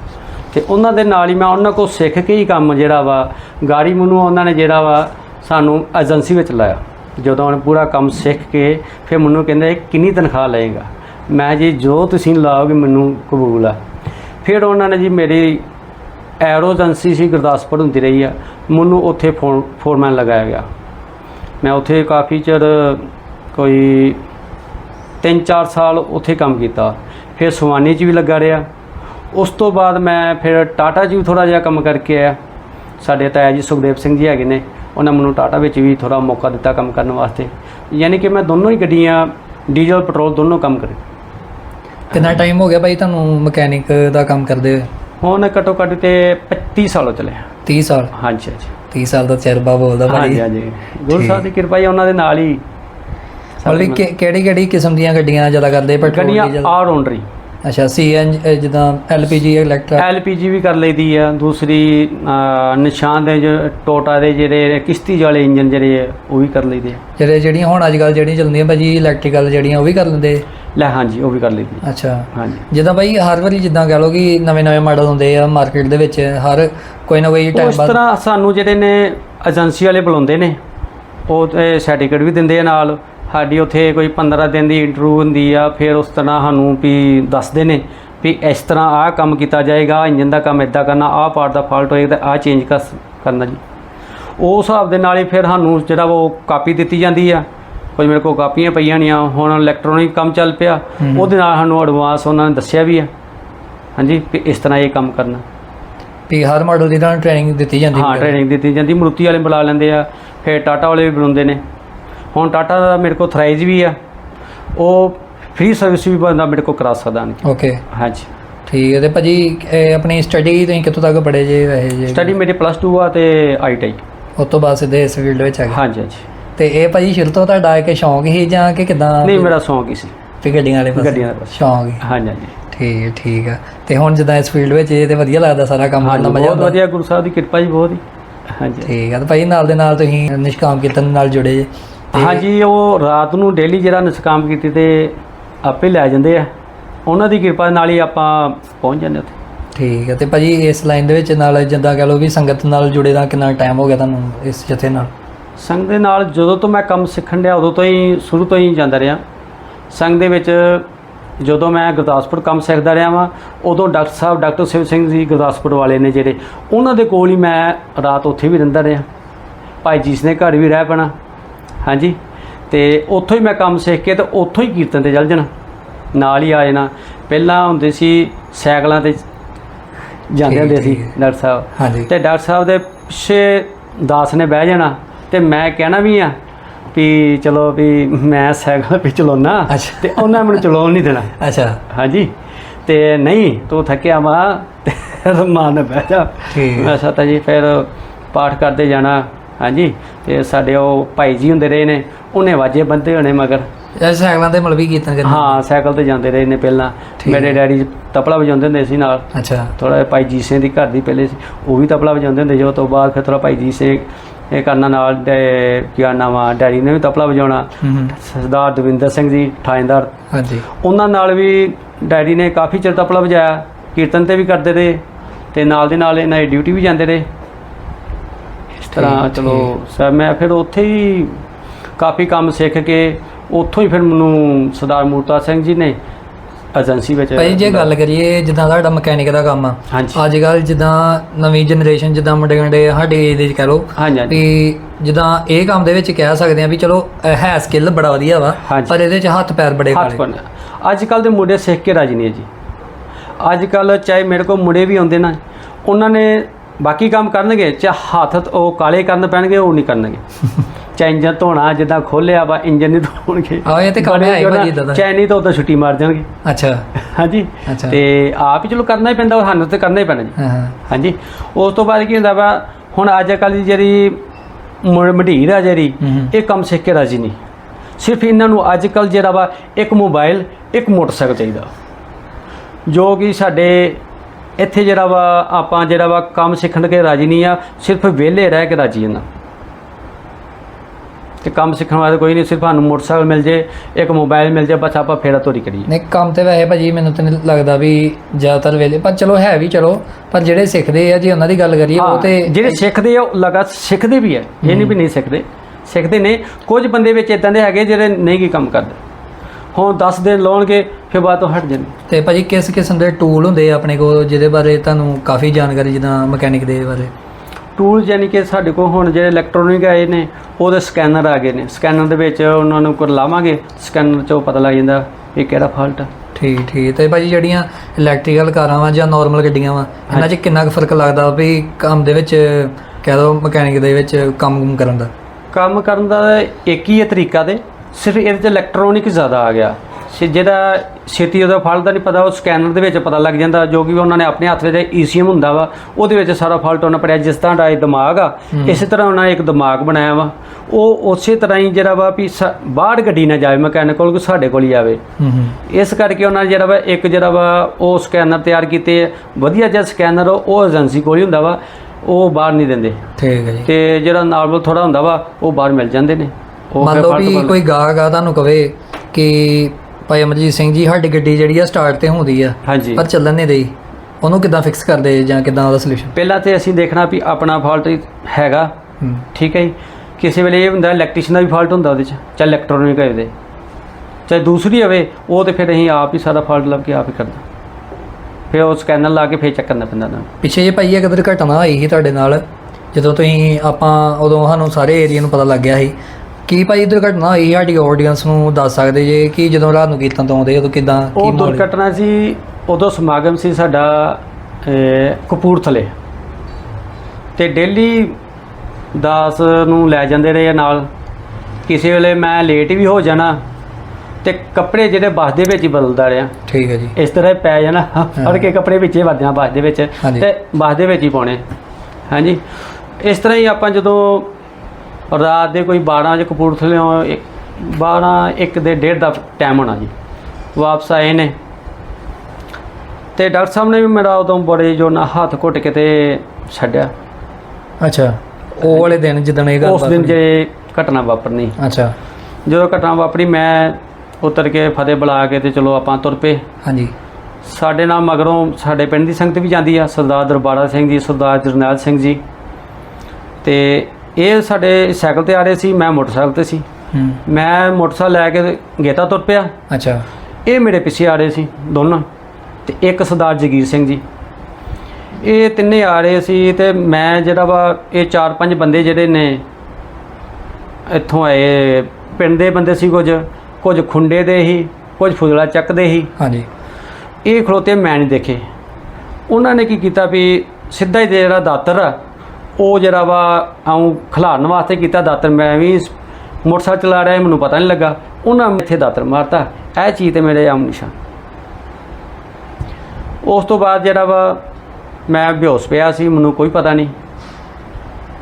ਤੇ ਉਹਨਾਂ ਦੇ ਨਾਲ ਹੀ ਮੈਂ ਉਹਨਾਂ ਕੋਲ ਸਿੱਖ ਕੇ ਹੀ ਕੰਮ ਜਿਹੜਾ ਵਾ, ਗਾੜੀ ਮੈਨੂੰ ਉਹਨਾਂ ਨੇ ਜਿਹੜਾ ਵਾ ਸਾਨੂੰ ਏਜੰਸੀ ਵਿੱਚ ਲਾਇਆ। ਜਦੋਂ ਉਹਨੇ ਪੂਰਾ ਕੰਮ ਸਿੱਖ ਕੇ ਫਿਰ ਮੈਨੂੰ ਕਹਿੰਦੇ ਕਿੰਨੀ ਤਨਖਾਹ ਲਏਗਾ? ਮੈਂ ਜੀ ਜੋ ਤੁਸੀਂ ਲਾਓਗੇ ਮੈਨੂੰ ਕਬੂਲ ਆ। ਫਿਰ ਉਹਨਾਂ ਨੇ ਜੀ ਮੇਰੀ ਐਰੋ ਏਜੰਸੀ ਸੀ, ਗੁਰਦਾਸਪੁਰ ਹੁੰਦੀ ਰਹੀ ਆ। ਮੈਨੂੰ ਉੱਥੇ ਫੋਰ ਫੋਰਮੈਨ ਲਗਾਇਆ ਗਿਆ। ਮੈਂ ਉੱਥੇ ਕਾਫੀ ਚਿਰ, ਕੋਈ 3-4 ਸਾਲ ਉੱਥੇ ਕੰਮ ਕੀਤਾ। ਫਿਰ ਸੁਵਾਨੀ 'ਚ ਵੀ ਲੱਗਾ ਰਿਹਾ। ਉਸ ਤੋਂ ਬਾਅਦ ਮੈਂ ਫਿਰ ਟਾਟਾ 'ਚ ਵੀ ਥੋੜਾ ਜਿਹਾ ਕੰਮ ਕਰਕੇ ਆਇਆ। ਸਾਡੇ ਤਾਇਆ ਜੀ ਸੁਖਦੇਵ ਸਿੰਘ ਜੀ ਹੈਗੇ ਨੇ। ਉਹਨਾਂ ਮੈਨੂੰ ਟਾਟਾ ਵਿੱਚ ਵੀ ਥੋੜਾ ਮੌਕਾ ਦਿੱਤਾ ਕੰਮ ਕਰਨ ਵਾਸਤੇ। ਯਾਨੀ ਕਿ ਮੈਂ ਦੋਨੋਂ ਹੀ ਗੱਡੀਆਂ ਡੀਜ਼ਲ ਪੈਟਰੋਲ ਦੋਨੋਂ ਕੰਮ ਕਰੇ। ਕਿੰਨਾ ਟਾਈਮ ਹੋ ਗਿਆ ਭਾਈ ਤੁਹਾਨੂੰ ਮਕੈਨਿਕ ਦਾ ਕੰਮ ਕਰਦੇ ਹੋਏ? ਹੁਣ ਘੱਟੋ ਘੱਟ ਤੇ 25 ਸਾਲ ਹੋ ਚਲੇ 30 ਸਾਲ? ਹਾਂਜੀ ਹਾਂਜੀ। 30 ਸਾਲ ਦਾ ਤਜਰਬਾ ਬੋਲਦਾ ਭਾਈ ਹਾਂਜੀ ਹਾਂਜੀ। ਗੁਰੂ ਸਾਹਿਬ ਦੀ ਕਿਰਪਾ ਹੀ ਉਹਨਾਂ ਦੇ ਨਾਲ ਹੀ। ਮਤਲਬ ਕਿਹੜੀ ਕਿਹੜੀ ਕਿਸਮ ਦੀਆਂ ਗੱਡੀਆਂ ਜ਼ਿਆਦਾ ਕਰਦੇ? ਪੈਟਰੋਲ ਗੱਡੀਆਂ ਡੀਜ਼ਲ? ਆਲ ਰਾਉਂਡਰ ਅੱਛਾ ਸੀਐਨ ਜਿੱਦਾਂ ਐਲਪੀਜੀ ਇਲੈਕਟ੍ਰਿਕ ਐਲਪੀਜੀ ਵੀ ਕਰ ਲਈਦੀ ਆ। ਦੂਸਰੀ ਨਿਸ਼ਾਨ ਦੇ ਜੋ ਟੋਟਾ ਦੇ ਜਿਹੜੇ ਕਿਸ਼ਤੀ ਵਾਲੇ ਇੰਜਨ ਜਿਹੜੇ ਉਹ ਵੀ ਕਰ ਲਈਦੇ ਆ। ਜਿਹੜੇ ਜਿਹੜੀਆਂ ਹੁਣ ਅੱਜ ਕੱਲ ਜਿਹੜੀਆਂ ਚੱਲਦੀਆਂ ਭਾਜੀ ਇਲੈਕਟ੍ਰੀਕਲ ਜਿਹੜੀਆਂ ਉਹ ਵੀ ਕਰ ਲੈਂਦੇ? ਲੈ ਹਾਂਜੀ ਉਹ ਵੀ ਕਰ ਲਈਦੀ। ਅੱਛਾ। ਹਾਂਜੀ। ਜਿੱਦਾਂ ਭਾਈ ਹਰ ਵਾਰੀ ਜਿੱਦਾਂ ਕਹ ਲਓ ਕਿ ਨਵੇਂ ਨਵੇਂ ਮਾਡਲ ਹੁੰਦੇ ਆ ਮਾਰਕੀਟ ਦੇ ਵਿੱਚ ਹਰ ਕੋਈ ਨਾ ਕੋਈ ਟਾਈਮ ਉਸ ਬਾਅਦ ਤਰ੍ਹਾਂ ਸਾਨੂੰ ਜਿਹੜੇ ਨੇ ਏਜੰਸੀ ਵਾਲੇ ਬੁਲਾਉਂਦੇ ਨੇ ਉਹ ਸਰਟੀਫਿਕੇਟ ਵੀ ਦਿੰਦੇ ਆ ਨਾਲ। ਸਾਡੀ ਉੱਥੇ ਕੋਈ 15 ਦਿਨ ਦੀ ਇੰਟਰਵਿਊ ਹੁੰਦੀ ਆ ਫਿਰ ਉਸ ਤਰ੍ਹਾਂ ਸਾਨੂੰ ਵੀ ਦੱਸਦੇ ਨੇ ਵੀ ਇਸ ਤਰ੍ਹਾਂ ਆਹ ਕੰਮ ਕੀਤਾ ਜਾਏਗਾ ਇੰਜਨ ਦਾ ਕੰਮ ਇਦਾਂ ਕਰਨਾ ਆਹ ਪਾਰਟ ਦਾ ਫਾਲਟ ਹੋਏਗਾ ਤਾਂ ਆਹ ਚੇਂਜ ਕਰਨਾ ਜੀ। ਉਸ ਹਿਸਾਬ ਦੇ ਨਾਲ ਹੀ ਫਿਰ ਸਾਨੂੰ ਜਿਹੜਾ ਉਹ ਕਾਪੀ ਦਿੱਤੀ ਜਾਂਦੀ ਆ ਕੋਈ ਮੇਰੇ ਕੋਲ ਕਾਪੀਆਂ ਪਈਆਂ ਨਹੀਂ ਆ ਹੁਣ ਇਲੈਕਟ੍ਰੋਨਿਕ ਕੰਮ ਚੱਲ ਪਿਆ। ਉਹਦੇ ਨਾਲ ਸਾਨੂੰ ਐਡਵਾਂਸ ਉਹਨਾਂ ਨੇ ਦੱਸਿਆ ਵੀ ਆ ਹਾਂਜੀ ਵੀ ਇਸ ਤਰ੍ਹਾਂ ਇਹ ਕੰਮ ਕਰਨਾ। ਵੀ ਹਰ ਮਾਡਲ ਦੀ ਤਾਂ ਟ੍ਰੇਨਿੰਗ ਦਿੱਤੀ ਜਾਂਦੀ ਹੈ ਟ੍ਰੇਨਿੰਗ ਦਿੱਤੀ ਜਾਂਦੀ ਮਰੂਤੀ ਵਾਲੇ ਬੁਲਾ ਲੈਂਦੇ ਆ ਫਿਰ ਟਾਟਾ ਵਾਲੇ ਵੀ ਬੁਲਾਉਂਦੇ ਨੇ। ਹੁਣ ਟਾਟਾ ਦਾ ਮੇਰੇ ਕੋਲ ਥਰਾਈਜ਼ ਵੀ ਆ। ਉਹ ਫ੍ਰੀ ਸਰਵਿਸ ਵੀ ਬੰਦਾ ਮੇਰੇ ਕੋਲ ਕਰਾ ਸਕਦਾ ਨਹੀਂ ਓਕੇ ਹਾਂਜੀ। ਠੀਕ ਹੈ ਤੇ ਭਾਜੀ ਇਹ ਆਪਣੀ ਸਟੱਡੀ ਤੁਸੀਂ ਕਿੱਥੋਂ ਤੱਕ ਪੜ੍ਹੇ ਜੇ ਵੈਸੇ ਜੇ? ਸਟੱਡੀ ਮੇਰੀ ਪਲੱਸ 2 ਆ ਤੇ ਆਈਟੀਆਈ ਉਸ ਤੋਂ ਬਾਅਦ ਸਿੱਧੇ ਇਸ ਫੀਲਡ ਵਿੱਚ ਆ ਗਏ? ਹਾਂਜੀ ਹਾਂਜੀ। ਤੇ ਇਹ ਭਾਜੀ ਸ਼ੁਰੂ ਤੋਂ ਤੁਹਾਡਾ ਇੱਕ ਸ਼ੌਂਕ ਹੀ ਜਾਂ ਕਿ ਕਿਦਾਂ? ਨਹੀਂ ਮੇਰਾ ਸ਼ੌਂਕ ਹੀ ਸੀ। ਵੀ ਗੱਡੀਆਂ ਵਾਲੇ ਪਾਸੇ? ਗੱਡੀਆਂ ਦਾ ਬਸ ਸ਼ੌਂਕ ਹੀ। ਹਾਂਜੀ ਹਾਂਜੀ। ਠੀਕ ਹੈ, ਠੀਕ ਆ ਤੇ ਹੁਣ ਜਿੱਦਾਂ ਇਸ ਫੀਲਡ ਵਿੱਚ ਇਹ ਤੇ ਵਧੀਆ ਲੱਗਦਾ ਸਾਰਾ ਕੰਮ ਕਰਨਾ ਮਜ਼ਾ ਬਹੁਤ ਵਧੀਆ ਗੁਰੂ ਸਾਹਿਬ ਦੀ ਕਿਰਪਾ ਜੀ ਬਹੁਤ ਹੀ। ਹਾਂਜੀ। ਠੀਕ ਆ ਤੇ ਭਾਈ ਨਾਲ ਦੇ ਨਾਲ ਤੁਸੀਂ ਨਿਸ਼ਕਾਮ ਕੀਰਤਨ ਨਾਲ ਜੁੜੇ ਜੇ। ਹਾਂਜੀ ਉਹ ਰਾਤ ਨੂੰ ਡੇਲੀ ਜਿਹੜਾ ਨਿਸਕਾਮ ਕੀਤੀ ਤੇ ਆਪੇ ਲੈ ਜਾਂਦੇ ਆ। ਉਹਨਾਂ ਦੀ ਕਿਰਪਾ ਨਾਲ ਹੀ ਆਪਾਂ ਪਹੁੰਚ ਜਾਂਦੇ ਉੱਥੇ। ਠੀਕ ਹੈ ਤੇ ਭਾਜੀ ਇਸ ਲਾਈਨ ਦੇ ਵਿੱਚ ਨਾਲ ਜਿੱਦਾਂ ਕਹ ਲਓ ਵੀ ਸੰਗਤ ਨਾਲ ਜੁੜੇ ਦਾ ਕਿੰਨਾ ਟਾਈਮ ਹੋ ਗਿਆ ਤੁਹਾਨੂੰ ਇਸ ਜਥੇ ਨਾਲ? ਸੰਘ ਦੇ ਨਾਲ ਜਦੋਂ ਤੋਂ ਮੈਂ ਕੰਮ ਸਿੱਖਣ ਡਿਆ ਉਦੋਂ ਤੋਂ ਹੀ ਸ਼ੁਰੂ ਤੋਂ ਹੀ ਜਾਂਦਾ ਰਿਹਾ। ਸੰਘ ਦੇ ਵਿੱਚ ਜਦੋਂ ਮੈਂ ਗੁਰਦਾਸਪੁਰ ਕੰਮ ਸਿੱਖਦਾ ਰਿਹਾ ਵਾਂ ਉਦੋਂ ਡਾਕਟਰ ਸਾਹਿਬ ਡਾਕਟਰ ਸ਼ਿਵ ਸਿੰਘ ਜੀ ਗੁਰਦਾਸਪੁਰ ਵਾਲੇ ਨੇ ਜਿਹੜੇ ਉਹਨਾਂ ਦੇ ਕੋਲ ਹੀ ਮੈਂ ਰਾਤ ਉੱਥੇ ਵੀ ਰਹਿੰਦਾ ਰਿਹਾ। ਭਾਈ ਜੀਸ ਨੇ ਘਰ ਵੀ ਰਹਿ ਪੈਣਾ। ਹਾਂਜੀ। ਤੇ ਉੱਥੋਂ ਹੀ ਮੈਂ ਕੰਮ ਸਿੱਖ ਕੇ ਤੇ ਉੱਥੋਂ ਹੀ ਕੀਰਤਨ ਤੇ ਚੱਲ ਜਾਣਾ। ਨਾਲ ਹੀ ਆ ਜਾਣਾ। ਪਹਿਲਾਂ ਹੁੰਦੇ ਸੀ ਸਾਈਕਲਾਂ ਤੇ ਜਾਂਦੇ ਹੁੰਦੇ ਸੀ। ਡਾਕਟਰ ਸਾਹਿਬ। ਹਾਂਜੀ। ਤੇ ਡਾਕਟਰ ਸਾਹਿਬ ਦੇ ਪਿੱਛੇ ਦਾਸ ਨੇ ਬਹਿ ਜਾਣਾ ਤੇ ਮੈਂ ਕਹਿਣਾ ਵੀ ਆ ਵੀ ਚਲੋ ਵੀ ਮੈਂ ਸਾਈਕਲ ਵੀ ਚਲਾਉਣਾ ਅੱਛਾ। ਤੇ ਉਹਨਾਂ ਮੈਨੂੰ ਚਲਾਉਣ ਨਹੀਂ ਦੇਣਾ। ਅੱਛਾ। ਹਾਂਜੀ। ਤੇ ਨਹੀਂ ਤੂੰ ਥੱਕਿਆ ਤੇ ਰਮਾਨ ਬਹਿ ਜਾ। ਠੀਕ। ਮੈਂ ਸਤਾ ਜੀ ਫਿਰ ਪਾਠ ਕਰਦੇ ਜਾਣਾ। ਹਾਂਜੀ ਤੇ ਸਾਡੇ ਉਹ ਭਾਈ ਜੀ ਹੁੰਦੇ ਰਹੇ ਨੇ ਉਹਨੇ ਵਾਜੇ ਬੰਦੇ ਹੋਣੇ ਮਗਰ। ਇਹ ਸਾਈਕਲਾਂ ਤੇ ਮਲਵੀ ਕੀਰਤਨ ਕਰਨਾ ਹਾਂ ਸਾਈਕਲ ਤੇ ਜਾਂਦੇ ਰਹੇ ਨੇ ਪਹਿਲਾਂ। ਮੇਰੇ ਡੈਡੀ ਤਬਲਾ ਵਜਾਉਂਦੇ ਹੁੰਦੇ ਸੀ ਨਾਲ। ਅੱਛਾ। ਥੋੜਾ ਭਾਈ ਜੀ ਸਿੰਘ ਦੀ ਘਰ ਦੀ ਪਹਿਲੇ ਸੀ ਉਹ ਵੀ ਤਬਲਾ ਵਜਾਉਂਦੇ ਹੁੰਦੇ ਸੀ। ਉਹ ਤੋਂ ਬਾਅਦ ਫਿਰ ਥੋੜਾ ਭਾਈ ਜੀ ਸਿੰਘ ਇਹ ਕਰਨਾ ਨਾਲ ਤੇ ਕੀ ਨਾਮ ਡੈਡੀ ਨੇ ਵੀ ਤਬਲਾ ਵਜਾਉਣਾ। ਸਰਦਾਰ ਦਵਿੰਦਰ ਸਿੰਘ ਜੀ ਠਾਣੇਦਾਰ ਹਾਂਜੀ। ਉਹਨਾਂ ਨਾਲ ਵੀ ਡੈਡੀ ਨੇ ਕਾਫੀ ਚਿਰ ਤਬਲਾ ਵਜਾਇਆ ਕੀਰਤਨ ਤੇ ਵੀ ਕਰਦੇ ਰਹੇ ਤੇ ਨਾਲ ਦੇ ਨਾਲ ਇਹਨਾਂ ਦੀ ਡਿਊਟੀ ਵੀ ਜਾਂਦੇ ਰਹੇ। ਤਰ੍ਹਾਂ ਚਲੋ ਸਰ ਮੈਂ ਫਿਰ ਉੱਥੇ ਹੀ ਕਾਫੀ ਕੰਮ ਸਿੱਖ ਕੇ ਉੱਥੋਂ ਹੀ ਫਿਰ ਮੈਨੂੰ ਸਰਦਾਰ ਮੂਰਤਾ ਸਿੰਘ ਜੀ ਨੇ ਏਜੰਸੀ ਵਿੱਚ ਭਾਈ ਜੇ ਗੱਲ ਕਰੀਏ ਜਿੱਦਾਂ ਤੁਹਾਡਾ ਮਕੈਨਿਕ ਦਾ ਕੰਮ ਆ ਅੱਜ ਕੱਲ ਜਿੱਦਾਂ ਨਵੀਂ ਜਨਰੇਸ਼ਨ ਜਿੱਦਾਂ ਮੁੰਡੇ ਗੰਡੇ ਸਾਡੇ ਏਜ ਦੇ ਵਿੱਚ ਕਹਿ ਹਾਂਜੀ ਵੀ ਜਿੱਦਾਂ ਇਹ ਕੰਮ ਦੇ ਵਿੱਚ ਕਹਿ ਸਕਦੇ ਆ ਵੀ ਚਲੋ ਹੈ ਸਕਿੱਲ ਬੜਾ ਵਧੀਆ ਵਾ। ਪਰ ਇਹਦੇ ਚ ਹੱਥ ਪੈਰ ਬੜੇ ਕਾਲੇ। ਅੱਜ ਕੱਲ ਦੇ ਮੁੰਡੇ ਸਿੱਖ ਕੇ ਰਾਜੀ ਨਹੀਂ ਜੀ। ਅੱਜ ਕੱਲ ਚਾਹੇ ਮੇਰੇ ਕੋਲ ਮੁੰਡੇ ਵੀ ਆਉਂਦੇ ਨਾ ਉਹਨਾਂ ਨੇ ਬਾਕੀ ਕੰਮ ਕਰਨਗੇ ਚਾਹੇ ਹੱਥ ਉਹ ਕਾਲੇ ਕਰਨ ਪੈਣਗੇ ਉਹ ਨਹੀਂ ਕਰਨਗੇ। ਚਾਹੇ ਇੰਜਨ ਧੋਣਾ ਜਿੱਦਾਂ ਖੋਲਿਆ ਵਾ ਇੰਜਨ ਨਹੀਂ ਧੋਣਗੇ। ਆਹ ਇਹ ਤੇ ਕੰਮ ਹੈ ਭਾਜੀ ਏਦਾਂ ਦਾ। ਚਾਹੇ ਨਹੀਂ ਤਾਂ ਉਦੋਂ ਛੁੱਟੀ ਮਾਰ ਜਾਣਗੇ। ਅੱਛਾ। ਹਾਂਜੀ। ਤੇ ਆਪ ਹੀ ਚਲੋ ਕਰਨਾ ਹੀ ਪੈਂਦਾ ਸਾਨੂੰ ਤੇ ਕਰਨਾ ਹੀ ਪੈਣਾ ਜੀ। ਹਾਂਜੀ। ਉਸ ਤੋਂ ਬਾਅਦ ਕੀ ਹੁੰਦਾ ਵਾ ਹੁਣ ਅੱਜ ਕੱਲ ਦੀ ਜਿਹੜੀ ਮੁੰ- ਮੰਡੀਰ ਆ ਜਿਹੜੀ। ਇਹ ਕੰਮ ਸਿੱਖ ਕੇ ਰਾਜੀ ਨਹੀਂ। ਸਿਰਫ ਇਹਨਾਂ ਨੂੰ ਅੱਜ ਕੱਲ ਜਿਹੜਾ ਵਾ ਇੱਕ ਮੋਬਾਈਲ ਇੱਕ ਮੋਟਰਸਾਈਕਲ ਚਾਹੀਦਾ। ਜੋ ਕਿ ਸਾਡੇ ਇੱਥੇ ਜਿਹੜਾ ਵਾ ਆਪਾਂ ਜਿਹੜਾ ਵਾ ਕੰਮ ਸਿੱਖਣ ਕੇ ਰਾਜੀ ਨਹੀਂ ਆ ਸਿਰਫ ਵਿਹਲੇ ਰਹਿ ਕੇ ਰਾਜੀ ਇਹਨਾਂ। ਤੇ ਕੰਮ ਸਿੱਖਣ ਵਾਸਤੇ ਕੋਈ ਨਹੀਂ ਸਿਰਫ ਸਾਨੂੰ ਮੋਟਰਸਾਈਕਲ ਮਿਲ ਜੇ ਇੱਕ ਮੋਬਾਈਲ ਮਿਲ ਜੇ ਬਸ ਆਪਾਂ ਫੇਰਾ ਤੋਰੀ ਕਰੀਏ। ਨਹੀਂ ਕੰਮ ਤੇ ਵੈਸੇ ਭਾਜੀ ਮੈਨੂੰ ਤਾਂ ਲੱਗਦਾ ਵੀ ਜ਼ਿਆਦਾਤਰ ਵੇਲੇ ਪਰ ਚਲੋ ਹੈ ਵੀ ਚਲੋ ਪਰ ਜਿਹੜੇ ਸਿੱਖਦੇ ਆ ਜੇ ਉਹਨਾਂ ਦੀ ਗੱਲ ਕਰੀਏ ਉਹ ਹਾਂ, ਤੇ ਜਿਹੜੇ ਸਿੱਖਦੇ ਆ ਉਹ ਲਗਾ ਸਿੱਖਦੇ ਵੀ ਆ ਇਹ ਨਹੀਂ ਵੀ ਨਹੀਂ ਸਿੱਖਦੇ। ਸਿੱਖਦੇ ਨੇ ਕੁਝ ਬੰਦੇ ਵਿੱਚ ਇਦਾਂ ਦੇ ਹੈਗੇ ਜਿਹੜੇ ਨਹੀਂ ਕੀ ਕੰਮ ਕਰਦੇ। ਹੁਣ 10 ਦਿਨ ਲਾਉਣਗੇ ਫਿਰ ਬਾਅਦ ਤੋਂ ਹਟ ਜਾਂਦੇ ਤੇ ਭਾਜੀ ਕਿਸ ਕਿਸਮ ਦੇ ਟੂਲ ਹੁੰਦੇ ਆ ਆਪਣੇ ਕੋਲ ਜਿਹਦੇ ਬਾਰੇ ਤੁਹਾਨੂੰ ਕਾਫੀ ਜਾਣਕਾਰੀ ਜਿੱਦਾਂ ਮਕੈਨਿਕ ਦੇ ਬਾਰੇ? ਟੂਲ ਯਾਨੀ ਕਿ ਸਾਡੇ ਕੋਲ ਹੁਣ ਜਿਹੜੇ ਇਲੈਕਟ੍ਰੋਨਿਕ ਆਏ ਨੇ ਉਹਦੇ ਸਕੈਨਰ ਆ ਗਏ ਨੇ। ਸਕੈਨਰ ਦੇ ਵਿੱਚ ਉਹਨਾਂ ਨੂੰ ਕਰ ਲਾਵਾਂਗੇ ਸਕੈਨਰ 'ਚੋਂ ਪਤਾ ਲੱਗ ਜਾਂਦਾ ਇਹ ਕਿਹੜਾ ਫਾਲਟ ਆ। ਠੀਕ ਠੀਕ। ਤੇ ਭਾਜੀ ਜਿਹੜੀਆਂ ਇਲੈਕਟ੍ਰੀਕਲ ਕਾਰਾਂ ਵਾ ਜਾਂ ਨਾਰਮਲ ਗੱਡੀਆਂ ਵਾ ਇਹਨਾਂ 'ਚ ਕਿੰਨਾ ਕੁ ਫ਼ਰਕ ਲੱਗਦਾ ਵੀ ਕੰਮ ਦੇ ਵਿੱਚ ਕਹਿ ਦੋ ਮਕੈਨਿਕ ਦੇ ਵਿੱਚ ਕੰਮ ਕੁਮ ਕਰਨ ਦਾ? ਕੰਮ ਕਰਨ ਦਾ ਇੱਕ ਹੀ ਹੈ ਤਰੀਕਾ ਤੇ। ਸਿਰਫ ਇਹਦੇ 'ਚ ਇਲੈਕਟ੍ਰੋਨਿਕ ਜ਼ਿਆਦਾ ਆ ਗਿਆ। ਜਿਹੜਾ ਛੇਤੀ ਉਹਦਾ ਫਾਲਟ ਦਾ ਨਹੀਂ ਪਤਾ ਉਹ ਸਕੈਨਰ ਦੇ ਵਿੱਚ ਪਤਾ ਲੱਗ ਜਾਂਦਾ ਜੋ ਕਿ ਉਹਨਾਂ ਨੇ ਆਪਣੇ ਹੱਥ ਵਿੱਚ ਈਸੀਐਮ ਹੁੰਦਾ ਵਾ ਉਹਦੇ ਵਿੱਚ ਸਾਰਾ ਫਾਲਟ ਉਹਨਾਂ ਪੜਿਆ ਜਿਸ ਤਰ੍ਹਾਂ ਦਾ ਇਹ ਦਿਮਾਗ ਆ ਇਸੇ ਤਰ੍ਹਾਂ ਉਹਨਾਂ ਨੇ ਇੱਕ ਦਿਮਾਗ ਬਣਾਇਆ ਵਾ। ਉਹ ਉਸੇ ਤਰ੍ਹਾਂ ਹੀ ਜਿਹੜਾ ਵਾ ਵੀ ਬਾਹਰ ਗੱਡੀ ਨਾ ਜਾਵੇ ਮਕੈਨਿਕਲ ਕੋ ਸਾਡੇ ਕੋਲ ਹੀ ਆਵੇ। ਇਸ ਕਰਕੇ ਉਹਨਾਂ ਨੇ ਜਿਹੜਾ ਵਾ ਇੱਕ ਜਿਹੜਾ ਵਾ ਉਹ ਸਕੈਨਰ ਤਿਆਰ ਕੀਤੇ। ਵਧੀਆ ਜਿਹਾ ਸਕੈਨਰ ਉਹ ਏਜੰਸੀ ਕੋਲ ਹੀ ਹੁੰਦਾ ਵਾ ਉਹ ਬਾਹਰ ਨਹੀਂ ਦਿੰਦੇ। ਠੀਕ ਹੈ ਜੀ। ਤੇ ਜਿਹੜਾ ਨਾਰਮਲ ਥੋੜਾ ਹੁੰਦਾ ਵਾ ਉਹ ਬਾਹਰ ਮਿਲ ਜਾਂਦੇ ਨੇ। ਮੰਨ ਲਓ ਵੀ ਕੋਈ ਗਾਹਕ ਆ ਤੁਹਾਨੂੰ ਕਵੇ ਕਿ ਭਾਈ ਅਮਰਜੀਤ ਸਿੰਘ ਜੀ ਸਾਡੀ ਗੱਡੀ ਜਿਹੜੀ ਆ ਸਟਾਰਟ ਤੇ ਹੁੰਦੀ ਆ ਹਾਂਜੀ। ਪਰ ਚੱਲਣ ਨਹੀਂ ਰਹੀ ਉਹਨੂੰ ਕਿੱਦਾਂ ਫਿਕਸ ਕਰਦੇ ਜਾਂ ਕਿੱਦਾਂ ਉਹਦਾ ਸੋਲੂਸ਼ਨ ਪਹਿਲਾਂ ਤੇ ਅਸੀਂ ਦੇਖਣਾ ਵੀ ਆਪਣਾ ਫਾਲਟ ਹੈਗਾ। ਹੂੰ। ਠੀਕ ਹੈ ਜੀ। ਕਿਸੇ ਵੇਲੇ ਇਹ ਹੁੰਦਾ ਇਲੈਕਟ੍ਰੀਸ਼ੀਅਨ ਦਾ ਵੀ ਫਾਲਟ ਹੁੰਦਾ ਉਹਦੇ ਚ ਚਾਹੇ ਇਲੈਕਟ੍ਰੋਨਿਕ ਹੋਵੇ ਉਹਦੇ। ਚਾਹੇ ਦੂਸਰੀ ਹੋਵੇ ਉਹ ਤੇ ਫਿਰ ਅਸੀਂ ਆਪ ਹੀ ਸਾਰਾ ਫਾਲਟ ਲੱਭ ਕੇ ਆਪ ਹੀ ਕਰਦਾ ਫਿਰ ਉਹ ਸਕੈਨਰ ਲਾ ਕੇ ਫਿਰ ਚੈੱਕ ਕਰਨਾ ਪੈਂਦਾ ਨਾ। ਪਿੱਛੇ ਜੇ ਭਾਈ ਇੱਕ ਦੁਰਘਟਨਾ ਹੋਈ ਸੀ ਤੁਹਾਡੇ ਨਾਲ ਜਦੋਂ ਤੁਸੀਂ ਆਪਾਂ ਉਦੋਂ ਸਾਨੂੰ ਸਾਰੇ ਏਰੀਆ ਨੂੰ ਪਤਾ ਲੱਗ ਗਿਆ ਸੀ ਕੀ ਭਾਈ ਦੁਰਘਟਨਾ ਹੋਈ? ਸਾਡੀ ਆਡੀਅנס ਨੂੰ ਦੱਸ ਸਕਦੇ ਜੇ ਕਿ ਜਦੋਂ ਰਾਤ ਨੂੰ ਕੀਰਤਨ ਤੋਂ ਆਉਂਦੇ ਉਦੋਂ ਕਿਦਾਂ ਕੀ ਉਹ? ਦੁਰਘਟਨਾ ਸੀ ਉਦੋਂ ਸਮਾਗਮ ਸੀ ਸਾਡਾ ਕਪੂਰਥਲੇ ਤੇ ਡੇਲੀ ਦਾਸ ਨੂੰ ਲੈ ਜਾਂਦੇ ਰਹੇ ਨਾਲ ਕਿਸੇ ਵੇਲੇ ਮੈਂ ਲੇਟ ਵੀ ਹੋ ਜਾਣਾ ਤੇ ਕੱਪੜੇ ਜਿਹੜੇ ਬੱਸ ਦੇ ਵਿੱਚ ਹੀ ਬਦਲਦਾ ਰਿਹਾ ਠੀਕ ਹੈ ਜੀ ਇਸ ਤਰ੍ਹਾਂ ਪੈ ਜਾਣਾ ਫੜ ਕੇ ਕੱਪੜੇ ਵਿੱਚ ਵੱਜਣਾ ਬੱਸ ਦੇ ਵਿੱਚ। ਤੇ ਬੱਸ ਦੇ ਵਿੱਚ ਹੀ ਪਾਉਣੇ ਹਾਂਜੀ ਇਸ ਤਰ੍ਹਾਂ ਹੀ ਆਪਾਂ ਜਦੋਂ ਰਾਤ ਦੇ ਕੋਈ 12 ਵਜੇ ਕਪੂਰਥਲਿਓਂ 12 1 ਦੇ ਡੇਢ ਦਾ ਟਾਈਮ ਹੋਣਾ ਜੀ। ਵਾਪਸ ਆਏ ਨੇ। ਤੇ ਡਾਕਟਰ ਸਾਹਿਬ ਨੇ ਵੀ ਮੇਰਾ ਉਦੋਂ ਬੜੇ ਜੋ ਨਾ ਹੱਥ ਘੁੱਟ ਕੇ ਤੇ ਛੱਡਿਆ। ਅੱਛਾ ਉਹ ਵਾਲੇ ਦਿਨ ਜਦੋਂ ਇਹ ਗੱਲ ਉਸ ਦਿਨ ਜੇ ਘਟਨਾ ਵਾਪਰਨੀ। ਅੱਛਾ। ਜਦੋਂ ਘਟਨਾ ਵਾਪਰੀ ਮੈਂ ਉਤਰ ਕੇ ਫਤਿਹ ਬੁਲਾ ਕੇ ਤੇ ਚਲੋ ਆਪਾਂ ਤੁਰ ਪਏ। ਹਾਂਜੀ। ਸਾਡੇ ਨਾਲ ਮਗਰੋਂ ਸਾਡੇ ਪਿੰਡ ਦੀ ਸੰਗਤ ਵੀ ਜਾਂਦੀ ਆ ਸਰਦਾਰ ਦਰਬਾਰਾ ਸਿੰਘ ਜੀ ਸਰਦਾਰ ਜਰਨੈਲ ਸਿੰਘ ਜੀ। ਤੇ ਇਹ ਸਾਡੇ ਸਾਈਕਲ ਤੇ ਆ ਰਹੇ ਸੀ ਮੈਂ ਮੋਟਰਸਾਈਕਲ ਤੇ ਸੀ। ਹੂੰ। ਮੈਂ ਮੋਟਰਸਾਈਕਲ ਲੈ ਕੇ ਗੇਤਾ ਤੁਰ ਪਿਆ। ਅੱਛਾ। ਇਹ ਮੇਰੇ ਪਿੱਛੇ ਆ ਰਹੇ ਸੀ ਦੋਨੋਂ। ਤੇ ਇੱਕ ਸਰਦਾਰ ਜਗੀਰ ਸਿੰਘ ਜੀ। ਇਹ ਤਿੰਨੇ ਆ ਰਹੇ ਸੀ ਤੇ ਮੈਂ ਜਿਹੜਾ ਵਾ ਇਹ ਚਾਰ ਪੰਜ ਬੰਦੇ ਜਿਹੜੇ ਨੇ ਇੱਥੋਂ ਆਏ। ਪਿੰਡ ਦੇ ਬੰਦੇ ਸੀ ਕੁਝ। ਕੁਝ ਖੁੰਡੇ ਦੇ ਹੀ ਕੁਝ ਫੁਜ਼ਲਾ ਚੱਕ ਦੇ ਹੀ ਹਾਂਜੀ। ਇਹ ਖਲੋਤੇ ਮੈਂ ਨਹੀਂ ਦੇਖੇ। ਉਹਨਾਂ ਨੇ ਕੀ ਕੀਤਾ ਵੀ ਸਿੱਧਾ ਹੀ ਜਿਹੜਾ ਦਾਤਰ ਆ ਉਹ ਜਿਹੜਾ ਵਾ ਆਉਂ ਖਿਲਾਰਨ ਵਾਸਤੇ ਕੀਤਾ ਦਾਤਰ, ਮੈਂ ਵੀ ਮੋਟਰਸਾਈਕਲ ਚਲਾ ਰਿਹਾ ਮੈਨੂੰ ਪਤਾ ਨਹੀਂ ਲੱਗਾ। ਉਹਨਾਂ ਇੱਥੇ ਦਾਤਰ ਮਾਰਤਾ। ਇਹ ਚੀਜ਼ ਤੇ ਮੇਰੇ ਆਮ ਨਿਸ਼ਾਨ। ਉਸ ਤੋਂ ਬਾਅਦ ਜਿਹੜਾ ਵਾ ਮੈਂ ਬੇਹੋਸ਼ ਪਿਆ ਸੀ, ਮੈਨੂੰ ਕੋਈ ਪਤਾ ਨਹੀਂ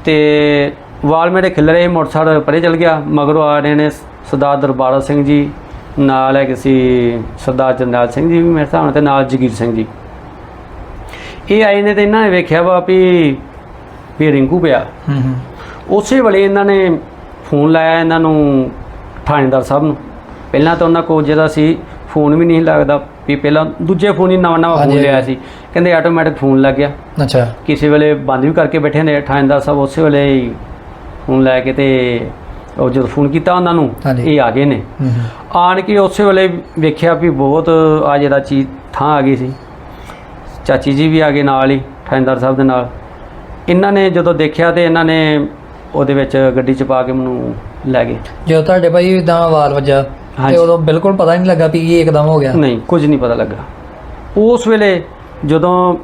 ਤੇ ਵਾਲ ਮੇਰੇ ਖਿਲ ਰਹੇ ਮੋਟਰਸਾਈਕਲ ਪਰੇ ਚਲ ਗਿਆ। ਮਗਰੋਂ ਆ ਰਹੇ ਨੇ ਸਰਦਾਰ ਦਰਬਾਰਾ ਸਿੰਘ ਜੀ, ਨਾਲ ਹੈ ਕਿਸੇ ਸਰਦਾਰ ਜਰਨੈਲ ਸਿੰਘ ਜੀ ਵੀ ਮੇਰੇ ਹਿਸਾਬ ਨਾਲ ਤੇ ਨਾਲ ਜਗੀਰ ਸਿੰਘ ਜੀ। ਇਹ ਆਏ ਨੇ ਤੇ ਇਹਨਾਂ ਨੇ ਵੇਖਿਆ ਵਾ ਵੀ ਵੀ ਰਿੰਕੂ ਪਿਆ। ਹੂੰ ਹੂੰ। ਉਸੇ ਵੇਲੇ ਇਹਨਾਂ ਨੇ ਫੋਨ ਲਾਇਆ ਇਹਨਾਂ ਨੂੰ ਥਾਣੇਦਾਰ ਸਾਹਿਬ ਨੂੰ। ਪਹਿਲਾਂ ਤਾਂ ਉਹਨਾਂ ਕੋਲ ਜਿਹੜਾ ਸੀ ਫੋਨ ਵੀ ਨਹੀਂ ਲੱਗਦਾ ਵੀ ਪਹਿਲਾਂ ਦੂਜੇ ਫੋਨ ਹੀ ਨਵਾਂ ਨਵਾਂ ਫੋਨ ਲਿਆ ਸੀ। ਕਹਿੰਦੇ ਆਟੋਮੈਟਿਕ ਫੋਨ ਲੱਗ ਗਿਆ। ਅੱਛਾ। ਕਿਸੇ ਵੇਲੇ ਬੰਦ ਵੀ ਕਰਕੇ ਬੈਠੇ ਨੇ ਥਾਣੇਦਾਰ ਸਾਹਿਬ ਉਸੇ ਵੇਲੇ ਹੀ ਫੋਨ ਲੈ ਕੇ ਤੇ ਉਹ ਜਦੋਂ ਫੋਨ ਕੀਤਾ ਉਹਨਾਂ ਨੂੰ। ਇਹ ਆ ਗਏ ਨੇ। ਆਣ ਕੇ ਉਸੇ ਵੇਲੇ ਵੇਖਿਆ ਵੀ ਬਹੁਤ ਆ ਜਿਹੜਾ ਚੀਜ਼ ਥਾਂ ਆ ਗਈ ਸੀ। ਚਾਚੀ ਜੀ ਵੀ ਆ ਗਏ ਨਾਲ ਹੀ ਥਾਣੇਦਾਰ ਸਾਹਿਬ ਦੇ ਨਾਲ। ਇਹਨਾਂ ਨੇ ਜਦੋਂ ਦੇਖਿਆ ਤੇ ਇਹਨਾਂ ਨੇ ਉਹਦੇ ਵਿੱਚ ਗੱਡੀ ਚ ਪਾ ਕੇ ਮੈਨੂੰ ਲੈ ਗਏ। ਜਦੋਂ ਤੁਹਾਡੇ ਭਾਈ ਇਦਾਂ ਵਾਰ ਵੱਜਾ ਤੇ। ਉਦੋਂ ਬਿਲਕੁਲ ਪਤਾ ਨਹੀਂ ਲੱਗਾ ਵੀ ਇਹ ਇੱਕਦਮ ਹੋ ਗਿਆ। ਨਹੀਂ ਕੁਝ ਨਹੀਂ ਪਤਾ ਲੱਗਾ। ਉਸ ਵੇਲੇ ਜਦੋਂ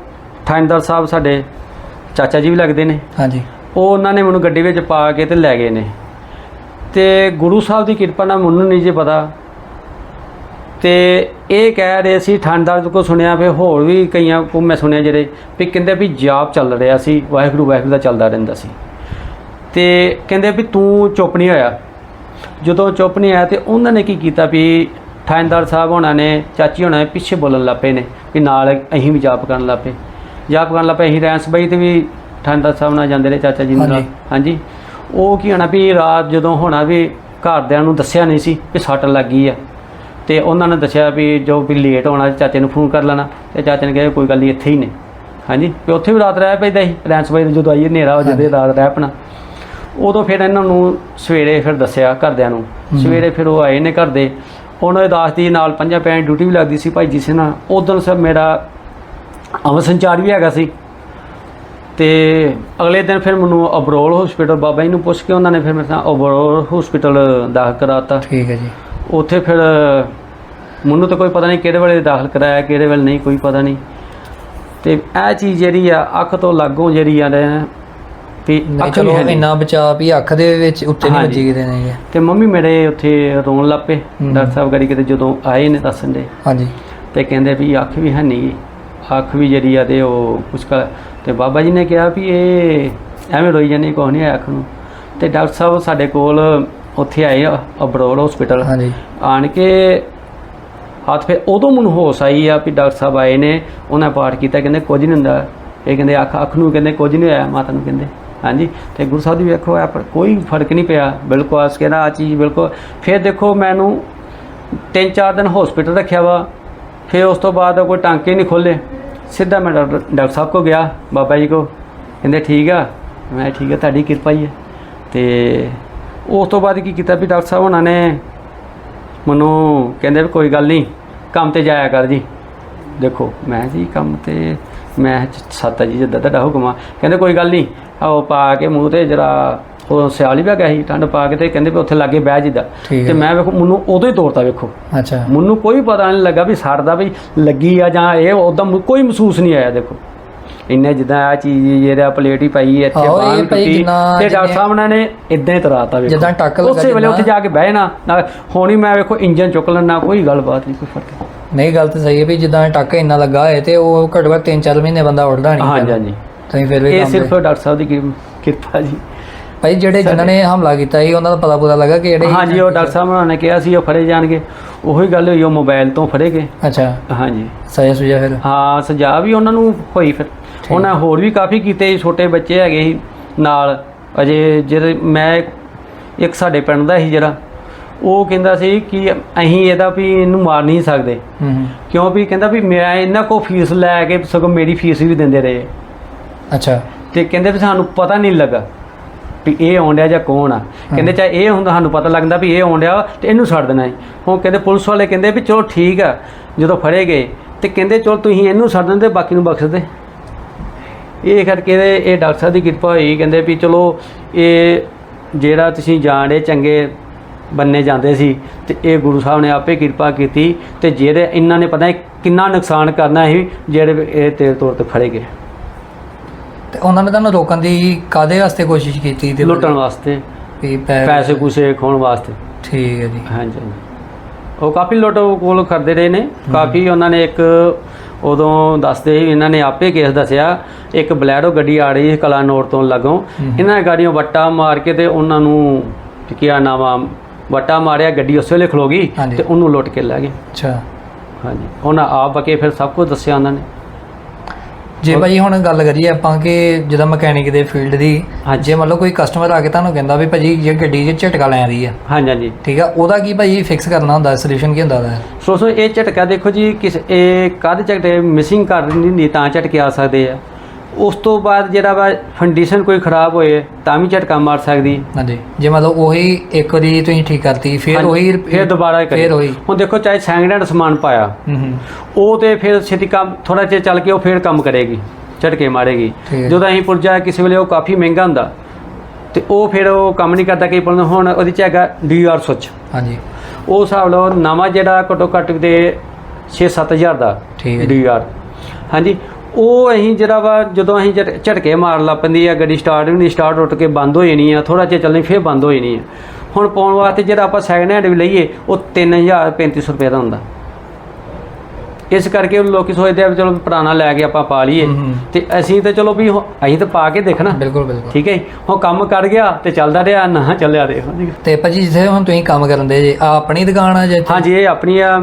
ਥਾਣੇਦਾਰ ਸਾਹਿਬ ਸਾਡੇ ਚਾਚਾ ਜੀ ਵੀ ਲੱਗਦੇ ਨੇ ਹਾਂਜੀ। ਉਹ ਉਹਨਾਂ ਨੇ ਮੈਨੂੰ ਗੱਡੀ ਵਿੱਚ ਪਾ ਕੇ ਤੇ ਲੈ ਗਏ ਨੇ। ਤੇ ਗੁਰੂ ਸਾਹਿਬ ਦੀ ਕਿਰਪਾ ਨਾਲ ਮੈਨੂੰ ਨਹੀਂ ਜੇ ਪਤਾ ਤੇ ਇਹ ਕਹਿ ਰਹੇ ਸੀ ਠੰਡਾਰ ਕੋ ਸੁਣਿਆ ਫਿਰ ਹੋਰ ਵੀ ਕਈਆਂ ਕੋ ਮੈਂ ਸੁਣਿਆ ਜਿਹੜੇ ਵੀ ਕਹਿੰਦੇ ਵੀ ਜਾਪ ਚੱਲ ਰਿਹਾ ਸੀ ਵਾਹਿਗੁਰੂ ਵਾਹਿਗੁਰੂ ਦਾ ਚੱਲਦਾ ਰਹਿੰਦਾ ਸੀ। ਤੇ ਕਹਿੰਦੇ ਵੀ ਤੂੰ ਚੁੱਪ ਨਹੀਂ ਹੋਇਆ। ਜਦੋਂ ਚੁੱਪ ਨਹੀਂ ਆਇਆ ਤੇ ਉਹਨਾਂ ਨੇ ਕੀ ਕੀਤਾ ਵੀ ਥਾਣੇਦਾਰ ਸਾਹਿਬ ਹੋਣਾ ਨੇ ਚਾਚੀ ਹੋਣਾ ਨੇ ਪਿੱਛੇ ਬੋਲਣ ਲੱਪੇ ਨੇ ਵੀ ਨਾਲ ਅਸੀਂ ਵੀ ਜਾਪ ਕਰਨ ਲੱਪੇ ਜਾਪ ਕਰਨ ਲੱਪੇ ਅਸੀਂ ਰੈਂਸ ਬਈ ਤੇ ਵੀ ਥਾਣੇਦਾਰ ਸਾਹਿਬ ਨਾਲ ਜਾਂਦੇ ਰਹੇ ਚਾਚਾ ਜੀ ਨਾਲ। ਹਾਂਜੀ। ਉਹ ਕੀ ਹੋਣਾ ਵੀ ਰਾਤ ਜਦੋਂ ਹੋਣਾ ਵੀ ਘਰਦਿਆਂ ਨੂੰ ਦੱਸਿਆ ਨਹੀਂ ਸੀ ਕਿ ਸੱਟ ਲੱਗੀ ਆ। ਤੇ ਉਹਨਾਂ ਨੇ ਦੱਸਿਆ ਵੀ ਜੋ ਵੀ ਲੇਟ ਹੋਣਾ ਚਾਚੇ ਨੂੰ ਫੋਨ ਕਰ ਲੈਣਾ। ਤੇ ਚਾਚੇ ਨੇ ਕਿਹਾ ਕੋਈ ਗੱਲ ਨਹੀਂ ਇੱਥੇ ਹੀ ਨੇ। ਹਾਂਜੀ? ਵੀ ਉੱਥੇ ਵੀ ਰਾਤ ਰਹਿ ਪੈਂਦਾ ਸੀ। ਰੈਂਸ ਬਾਈ ਜਦੋਂ ਆਈਏ ਹਨੇਰਾ ਹੋ ਜਾਂਦੇ ਰਾਤ ਰਹਿ ਪਣਾ। ਉਦੋਂ ਫਿਰ ਇਹਨਾਂ ਨੂੰ ਸਵੇਰੇ ਫਿਰ ਦੱਸਿਆ ਘਰਦਿਆਂ ਨੂੰ। ਸਵੇਰੇ ਫਿਰ ਉਹ ਆਏ ਨੇ ਘਰ ਦੇ। ਉਹਨਾਂ ਦੇ ਦਾਸ ਦੀ ਨਾਲ ਪੰਜਾਂ ਪੈਣ ਡਿਊਟੀ ਵੀ ਲੱਗਦੀ ਸੀ ਭਾਈ ਜੀ ਸਿੰਘ ਨਾਲ ਉਦੋਂ ਸਰ ਮੇਰਾ ਅਮਰ ਸੰਚਾਰ ਵੀ ਹੈਗਾ ਸੀ। ਤੇ ਅਗਲੇ ਦਿਨ ਫਿਰ ਮੈਨੂੰ ਅਬਰੋਲ ਹਸਪੀਟਲ ਬਾਬਾ ਜੀ ਨੂੰ ਪੁੱਛ ਕੇ ਉਹਨਾਂ ਨੇ ਫਿਰ ਮੇਰੇ ਨਾਲ ਅਬਰੋਲ ਹਸਪੀਟਲ ਦਾਖਲ ਕਰਾਤਾ। ਠੀਕ ਹੈ ਜੀ। ਉੱਥੇ ਫਿਰ ਮੈਨੂੰ ਤਾਂ ਕੋਈ ਪਤਾ ਨਹੀਂ ਕਿਹੜੇ ਵੇਲੇ ਦਾਖਲ ਕਰਾਇਆ ਕਿਹੜੇ ਵੇਲੇ ਨਹੀਂ ਕੋਈ ਪਤਾ ਨਹੀਂ। ਤੇ ਇਹ ਚੀਜ਼ ਜਿਹੜੀ ਆ ਅੱਖ ਤੋਂ ਲਾਗੋਂ ਜਿਹੜੀ ਆ ਨਾ ਨਹੀਂ ਅੱਖ ਨਹੀਂ। ਇੰਨਾ ਬਚਾ ਵੀ ਅੱਖ ਦੇ ਵਿੱਚ ਉੱਤੇ ਨਹੀਂ। ਵੱਜੀ ਕਿਤੇ ਨਹੀਂ ਤੇ ਮੰਮੀ ਮੇਰੇ ਉੱਥੇ ਰੋਣ ਲੱਪੇ। ਡਾਕਟਰ ਸਾਹਿਬ ਗੜੀ ਕਿਤੇ ਜਦੋਂ ਆਏ ਨੇ ਦੱਸਣ ਦੇ। ਹਾਂਜੀ। ਤੇ ਕਹਿੰਦੇ ਵੀ ਅੱਖ ਵੀ ਹੈ ਨਹੀਂ। ਅੱਖ ਵੀ ਜਿਹੜੀ ਆ ਤੇ ਉਹ ਮੁਸ਼ਕਲ ਤੇ ਬਾਬਾ ਜੀ ਨੇ ਕਿਹਾ ਵੀ ਇਹ ਐਵੇਂ ਰੋਈ ਜਾਂਦੀ ਕੋਈ ਨਹੀਂ ਆਇਆ ਅੱਖ ਨੂੰ। ਤੇ ਡਾਕਟਰ ਸਾਹਿਬ ਸਾਡੇ ਕੋਲ ਉੱਥੇ ਆਏ ਆ ਅਬਰੋਲ ਹਸਪੀਟਲ ਹਾਂਜੀ। ਆਣ ਕੇ ਹੱਥ ਫਿਰ ਉਦੋਂ ਮੈਨੂੰ ਹੋਸ਼ ਆਈ ਆ ਵੀ ਡਾਕਟਰ ਸਾਹਿਬ ਆਏ ਨੇ ਉਹਨਾਂ ਪਾਠ ਕੀਤਾ ਕਹਿੰਦੇ ਕੁਝ ਨਹੀਂ ਹੁੰਦਾ। ਇਹ ਕਹਿੰਦੇ ਅੱਖ ਅੱਖ ਨੂੰ ਕਹਿੰਦੇ ਕੁਝ ਨਹੀਂ ਹੋਇਆ ਮਾਤਾ ਨੂੰ ਕਹਿੰਦੇ। ਹਾਂਜੀ ਤੇ ਗੁਰੂ ਸਾਹਿਬ ਦੀ ਵੇਖੋ ਇਹ ਪਰ ਕੋਈ ਫ਼ਰਕ ਨਹੀਂ ਪਿਆ। ਬਿਲਕੁਲ ਆਸ ਕਹਿੰਦਾ ਆ ਚੀਜ਼ ਬਿਲਕੁਲ। ਫਿਰ ਦੇਖੋ ਮੈਨੂੰ ਤਿੰਨ ਚਾਰ ਦਿਨ ਹਸਪੀਟਲ ਰੱਖਿਆ ਵਾ ਫਿਰ ਉਸ ਤੋਂ ਬਾਅਦ ਕੋਈ ਟਾਂਕੇ ਨਹੀਂ ਖੋਲੇ ਸਿੱਧਾ ਮੈਂ ਡਾਕਟਰ ਸਾਹਿਬ ਕੋ ਗਿਆ ਬਾਬਾ ਜੀ ਕੋ ਕਹਿੰਦੇ ਠੀਕ ਆ। ਮੈਂ ਠੀਕ ਆ ਤੁਹਾਡੀ ਕਿਰਪਾ ਹੀ ਹੈ ਤੇ ਉਸ ਤੋਂ ਬਾਅਦ ਕੀ ਕੀਤਾ ਵੀ ਡਾਕਟਰ ਸਾਹਿਬ ਉਹਨਾਂ ਨੇ ਮੈਨੂੰ ਕਹਿੰਦੇ ਵੀ ਕੋਈ ਗੱਲ ਨਹੀਂ ਕੰਮ ਤੇ ਜਾਇਆ ਕਰ ਜੀ। ਦੇਖੋ ਮੈਂ ਜੀ ਕੰਮ ਤੇ ਮੈਂ ਸੱਤ ਜੀ ਜਿੱਦਾਂ ਤੁਹਾਡਾ ਹੁਕਮ ਆ। ਕਹਿੰਦੇ ਕੋਈ ਗੱਲ ਨਹੀਂ ਆਓ ਪਾ ਕੇ ਮੂੰਹ ਤੇ ਜਰਾ ਉਹ ਸਿਆਲ ਹੀ ਪਿਆ ਗਿਆ ਸੀ ਠੰਡ ਪਾ ਕੇ ਤੇ ਕਹਿੰਦੇ ਵੀ ਉੱਥੇ ਲਾਗੇ ਬਹਿ ਜਿੱਦਾਂ। ਤੇ ਮੈਂ ਵੇਖੋ ਮੈਨੂੰ ਉਦੋਂ ਹੀ ਤੋੜਤਾ ਵੇਖੋ। ਅੱਛਾ। ਮੈਨੂੰ ਕੋਈ ਪਤਾ ਨਹੀਂ ਲੱਗਾ ਵੀ ਸੜਦਾ ਵੀ ਲੱਗੀ ਆ ਜਾਂ ਇਹ ਉਦਾਂ ਕੋਈ ਮਹਿਸੂਸ ਨਹੀਂ ਆਇਆ ਦੇਖੋ। ਇੰਨੇ ਜਿੱਦਾਂ ਆ ਚੀਜ਼ ਜਿਹੜਾ ਪਲੇਟ ਹੀ ਪਈ ਇੱਥੇ ਆਹੋ, ਬਾਹਰ ਇਹ ਭਾਈ ਟੁੱਟੀ ਜਿੰਨਾ- ਤੇ ਡਾਕਟਰ ਜਿੰਨੇ- ਸਾਹਿਬ ਉਹਨਾਂ ਨੇ ਇਦਾਂ ਹੀ ਤਰਾਤਾ ਵੇਖੋ। ਜਿੱਦਾਂ ਟੱਕ ਲੱਗਾ ਉਸੇ ਵੇਲੇ ਉੱਥੇ ਜਾ ਕੇ ਬਹਿ ਨਾ ਨਾਲ ਹੁਣ ਹੀ ਮੈਂ ਵੇਖੋ ਇੰਜਨ ਚੁੱਕ ਲੈਣਾ ਕੋਈ ਗੱਲਬਾਤ ਨਹੀਂ ਕੋਈ ਫ਼ਰਕ ਨਹੀਂ। ਨਹੀਂ ਗੱਲ ਤਾਂ ਸਹੀ ਹੈ ਵੀ ਜਿੱਦਾਂ ਟੱਕ ਇੰਨਾ ਲੱਗਾ ਹੋਏ ਤੇ ਉਹ ਘੱਟੋ ਘੱਟ 3-4 ਮਹੀਨੇ ਬੰਦਾ ਉੱਠਦਾ ਨਹੀਂ ਹਾਂਜੀ ਹਾਂਜੀ। ਤੁਸੀਂ ਫਿਰ ਵੀ ਇਹ ਕੰਮ ਸਿਰਫ ਡਾਕਟਰ ਸਾਹਿਬ ਦੀ ਕਿਰ- ਕਿਰਪਾ ਜੀ। ਭਾਈ ਜਿਹੜੇ ਜਿਨ੍ਹਾਂ ਨੇ ਹਮਲਾ ਕੀਤਾ ਸੀ ਉਹਨਾਂ ਦਾ ਪਤਾ ਪਤਾ ਲੱਗਾ ਕਿ ਜਿਹੜੇ ਹਾਂਜੀ ਉਹ ਡਾਕਟਰ ਸਾਹਿਬ ਉਹਨਾਂ ਨੇ ਕਿਹਾ ਸੀ ਉਹ ਫੜੇ ਜਾਣਗੇ। ਉਹੀ ਗੱਲ ਹੋਈ ਉਹ ਮੋਬਾਈਲ ਤੋਂ ਫੜੇ ਗਏ। ਅੱਛਾ। ਹਾਂਜੀ। ਸਜ਼ਾ ਸੁਜਾ ਫਿਰ? ਹਾਂ ਸਜ਼ਾ ਵੀ ਉਹਨਾਂ ਨੂੰ ਹੋਈ ਫਿਰ। ਉਹਨਾਂ ਹੋਰ ਵੀ ਕਾਫੀ ਕੀਤੇ ਸੀ, ਛੋਟੇ ਬੱਚੇ ਹੈਗੇ ਸੀ ਨਾਲ। ਅਜੇ ਜਿਹੜੇ ਮੈਂ ਇੱਕ ਸਾਡੇ ਪਿੰਡ ਦਾ ਸੀ ਜਿਹੜਾ ਉਹ ਕਹਿੰਦਾ ਸੀ ਕਿ ਅਸੀਂ ਇਹਦਾ ਵੀ ਇਹਨੂੰ ਮਾਰ ਨਹੀਂ ਸਕਦੇ। ਹੂੰ ਹੂੰ। ਕਿਉਂ ਵੀ ਕਹਿੰਦਾ ਵੀ ਮੈਂ ਇਹਨਾਂ ਕੋ ਫੀਸ ਲੈ ਕੇ ਸਗੋਂ ਮੇਰੀ ਫੀਸ ਵੀ ਦਿੰਦੇ ਰਹੇ। ਅੱਛਾ। ਤੇ ਕਹਿੰਦੇ ਵੀ ਸਾਨੂੰ ਪਤਾ ਨਹੀਂ ਲੱਗਾ ਵੀ ਇਹ ਆਉਂਦਿਆ ਜਾਂ ਕੌਣ ਆ। ਕਹਿੰਦੇ ਚਾਹੇ ਇਹ ਹੁੰਦਾ ਸਾਨੂੰ ਪਤਾ ਲੱਗਦਾ ਵੀ ਇਹ ਆਉਂਦਿਆ ਤੇ ਇਹਨੂੰ ਛੱਡ ਦੇਣਾ ਹੈ। ਹੁਣ ਕਹਿੰਦੇ ਪੁਲਿਸ ਵਾਲੇ ਕਹਿੰਦੇ ਵੀ ਚਲੋ ਠੀਕ ਆ ਜਦੋਂ ਫੜੇ ਗਏ ਤੇ ਕਹਿੰਦੇ ਚਲੋ ਤੁਸੀਂ ਇਹਨੂੰ ਛੱਡ ਦਿੰਦੇ ਬਾਕੀ ਨੂੰ ਬਖਸ਼ ਦੇ। ਇਹ ਕਰਕੇ ਇਹ ਡਾਕਟਰ ਸਾਹਿਬ ਦੀ ਕਿਰਪਾ ਹੋਈ ਕਹਿੰਦੇ ਵੀ ਚਲੋ ਇਹ ਜਿਹੜਾ ਤੁਸੀਂ ਜਾਣਦੇ ਚੰਗੇ ਬੰਨੇ ਜਾਂਦੇ ਸੀ ਤੇ ਇਹ ਗੁਰੂ ਸਾਹਿਬ ਨੇ ਆਪੇ ਕਿਰਪਾ ਕੀਤੀ ਤੇ ਜਿਹੜੇ ਇਹਨਾਂ ਨੇ ਪਤਾ ਕਿੰਨਾ ਨੁਕਸਾਨ ਕਰਨਾ ਸੀ ਜਿਹੜੇ ਇਹ ਤੇਲ ਤੌਰ ਤੇ ਫੜੇ ਗਏ। ਤੇ ਉਹਨਾਂ ਨੇ ਤੁਹਾਨੂੰ ਰੋਕਣ ਦੀ ਕਾਦੇ ਵਾਸਤੇ ਕੋਸ਼ਿਸ਼ ਕੀਤੀ ਤੇ ਲੁੱਟਣ ਵਾਸਤੇ। ਵੀ ਪੈ- ਪੈਸੇ ਪੂਸੇ ਖੋਣ ਵਾਸਤੇ। ਠੀਕ ਹੈ ਜੀ। ਹਾਂਜੀ ਹਾਂਜੀ। ਉਹ ਕਾਫੀ ਲੁੱਟ ਕੋਲ ਕਰਦੇ ਰਹੇ ਨੇ। ਕਾਫੀ ਉਹਨਾਂ ਨੇ ਇੱਕ ਉਦੋਂ ਦੱਸਦੇ ਸੀ ਇਹਨਾਂ ਨੇ ਆਪੇ ਕੇਸ ਦੱਸਿਆ ਇੱਕ ਬਲੈਰੋ ਗੱਡੀ ਆ ਰਹੀ ਸੀ ਕਲਾਨੌਰ ਤੋਂ ਲੱਗੋਂ। ਇਹਨਾਂ ਗਾੜੀਆਂ ਵੱਟਾ ਮਾਰ ਕੇ ਤੇ ਉਹਨਾਂ ਨੂੰ ਕੀ ਨਾਮਾ ਵੱਟਾ ਮਾਰਿਆ ਗੱਡੀ ਉਸੇ ਵੇਲੇ ਖਲੋ ਗਈ। ਤੇ ਉਹਨੂੰ ਲੁੱਟ ਕੇ ਲੈ ਗਏ। ਅੱਛਾ। ਹਾਂਜੀ। ਉਹਨਾਂ ਆਪ ਬਕੇ ਫਿਰ ਸਭ ਕੁਝ ਦੱਸਿਆ ਉਹਨਾਂ ਨੇ। ਜੇ ਭਾਜੀ ਹੁਣ ਗੱਲ ਕਰੀਏ ਆਪਾਂ ਕਿ ਜਿਹਦਾ ਮਕੈਨਿਕ ਦੇ ਫੀਲਡ ਦੀ। ਜੇ ਮੰਨ ਲਓ ਕੋਈ ਕਸਟਮਰ ਆ ਕੇ ਤੁਹਾਨੂੰ ਕਹਿੰਦਾ ਵੀ ਭਾਜੀ ਜੇ ਗੱਡੀ 'ਚ ਝਟਕਾ ਲੈ ਰਹੀ ਆ ਹਾਂਜੀ ਹਾਂਜੀ। ਠੀਕ ਆ ਉਹਦਾ ਕੀ ਭਾਜੀ ਫਿਕਸ ਕਰਨਾ ਹੁੰਦਾ ਸੋਲੂਸ਼ਨ ਕੀ ਹੁੰਦਾ ਉਹਦਾ? ਸੋ ਸੋ ਇਹ ਝਟਕਾ ਦੇਖੋ ਜੀ ਕਿਸ ਇਹ ਕਦ ਝਟਕੇ? ਮਿਸਿੰਗ ਕਰ ਨਹੀਂ ਤਾਂ ਝਟਕੇ ਆ ਸਕਦੇ ਆ। ਉਸ ਤੋਂ ਬਾਅਦ ਜਿਹੜਾ ਵਾ ਫੰਡੀਸ਼ਨ ਕੋਈ ਖਰਾਬ ਹੋਏ ਤਾਂ ਵੀ ਝਟਕਾ ਮਾਰ ਸਕਦੀ। ਹਾਂਜੀ ਜੇ ਮੰਨ ਲਓ ਉਹੀ ਇੱਕ ਵਾਰੀ ਤੁਸੀਂ ਠੀਕ ਕਰਤੀ ਫਿਰ ਉਹੀ ਫਿਰ ਦੁਬਾਰਾ ਕਰੇ ਫਿਰ ਉਹੀ। ਹੁਣ ਦੇਖੋ ਚਾਹੇ ਸੈਕਿੰਡ ਹੈਂਡ ਸਮਾਨ ਪਾਇਆ ਉਹ ਤੇ ਫਿਰ ਛੇਤੀ ਕੰਮ ਥੋੜਾ ਚਿਰ ਚੱਲ ਕੇ ਉਹ ਫਿਰ ਕੰਮ ਕਰੇਗੀ ਝਟਕੇ ਮਾਰੇਗੀ। ਜਦੋਂ ਅਸੀਂ ਪੁਰਜਾ ਕਿਸੇ ਵੇਲੇ ਉਹ ਕਾਫੀ ਮਹਿੰਗਾ ਹੁੰਦਾ ਤੇ ਉਹ ਫਿਰ ਉਹ ਕੰਮ ਨਹੀਂ ਕਰਦਾ ਕਈ ਪੁਰ ਹੁਣ ਉਹਦੇ ਚ ਹੈਗਾ ਡੀਆਰ ਸੁੱਚ। ਹਾਂਜੀ। ਉਹ ਹਿਸਾਬ ਲਓ ਨਵਾਂ ਜਿਹੜਾ ਘੱਟੋ ਘੱਟ ਦੇ 6-7000 ਦਾ ਠੀਕ ਹੈ ਜੀ। ਡੀਆਰ ਹਾਂਜੀ ਉਹ ਅਸੀਂ ਜਿਹੜਾ ਵਾ ਜਦੋਂ ਅਸੀਂ ਝਟ- ਝਟਕੇ ਮਾਰ ਲਾ ਪੈਂਦੀ ਆ ਗੱਡੀ ਸਟਾਰਟ ਵੀ ਨਹੀਂ ਸਟਾਰਟ ਉੱਟ ਕੇ ਬੰਦ ਹੋ ਜਾਣੀ ਆ ਥੋੜਾ ਜਿਹਾ ਚੱਲਣੀ ਫਿਰ ਬੰਦ ਹੋ ਜਾਣੀ ਆ ਹੁਣ ਪਾਉਣ ਵਾਸਤੇ ਜਿਹੜਾ ਆਪਾਂ ਸੈਕਿੰਡ ਹੈਂਡ ਵੀ ਲਈਏ ਉਹ 3000 3500 ਰੁਪਏ ਦਾ ਹੁੰਦਾ ਇਸ ਕਰਕੇ ਉਹ ਲੋਕੀ ਸੋਚਦੇ ਆ ਵੀ ਚਲੋ ਪੁਰਾਣਾ ਲੈ ਕੇ ਆਪਾਂ ਪਾ ਲਈਏ ਹੂੰ, ਹੂੰ। ਤੇ ਅਸੀਂ ਤਾਂ ਚਲੋ ਵੀ ਹੁਣ- ਅਸੀਂ ਤਾਂ ਪਾ ਕੇ ਦੇਖਣਾ ਬਿਲਕੁਲ ਬਿਲਕੁਲ ਠੀਕ ਹੈ ਜੀ। ਹੁਣ ਕੰਮ ਕਰ ਗਿਆ ਤੇ ਚੱਲਦਾ ਰਿਹਾ ਨਾ ਚੱਲਿਆ ਦੇਖੋ ਤੇ ਭਾਜੀ ਜਿੱਥੇ ਹੁਣ ਤੁਸੀਂ ਕੰਮ ਕਰਨ ਦੇ ਜੇ ਆ ਆਪਣੀ ਦੁਕਾਨ ਆ ਜੇ? ਹਾਂਜੀ ਇਹ ਆਪਣੀ ਆ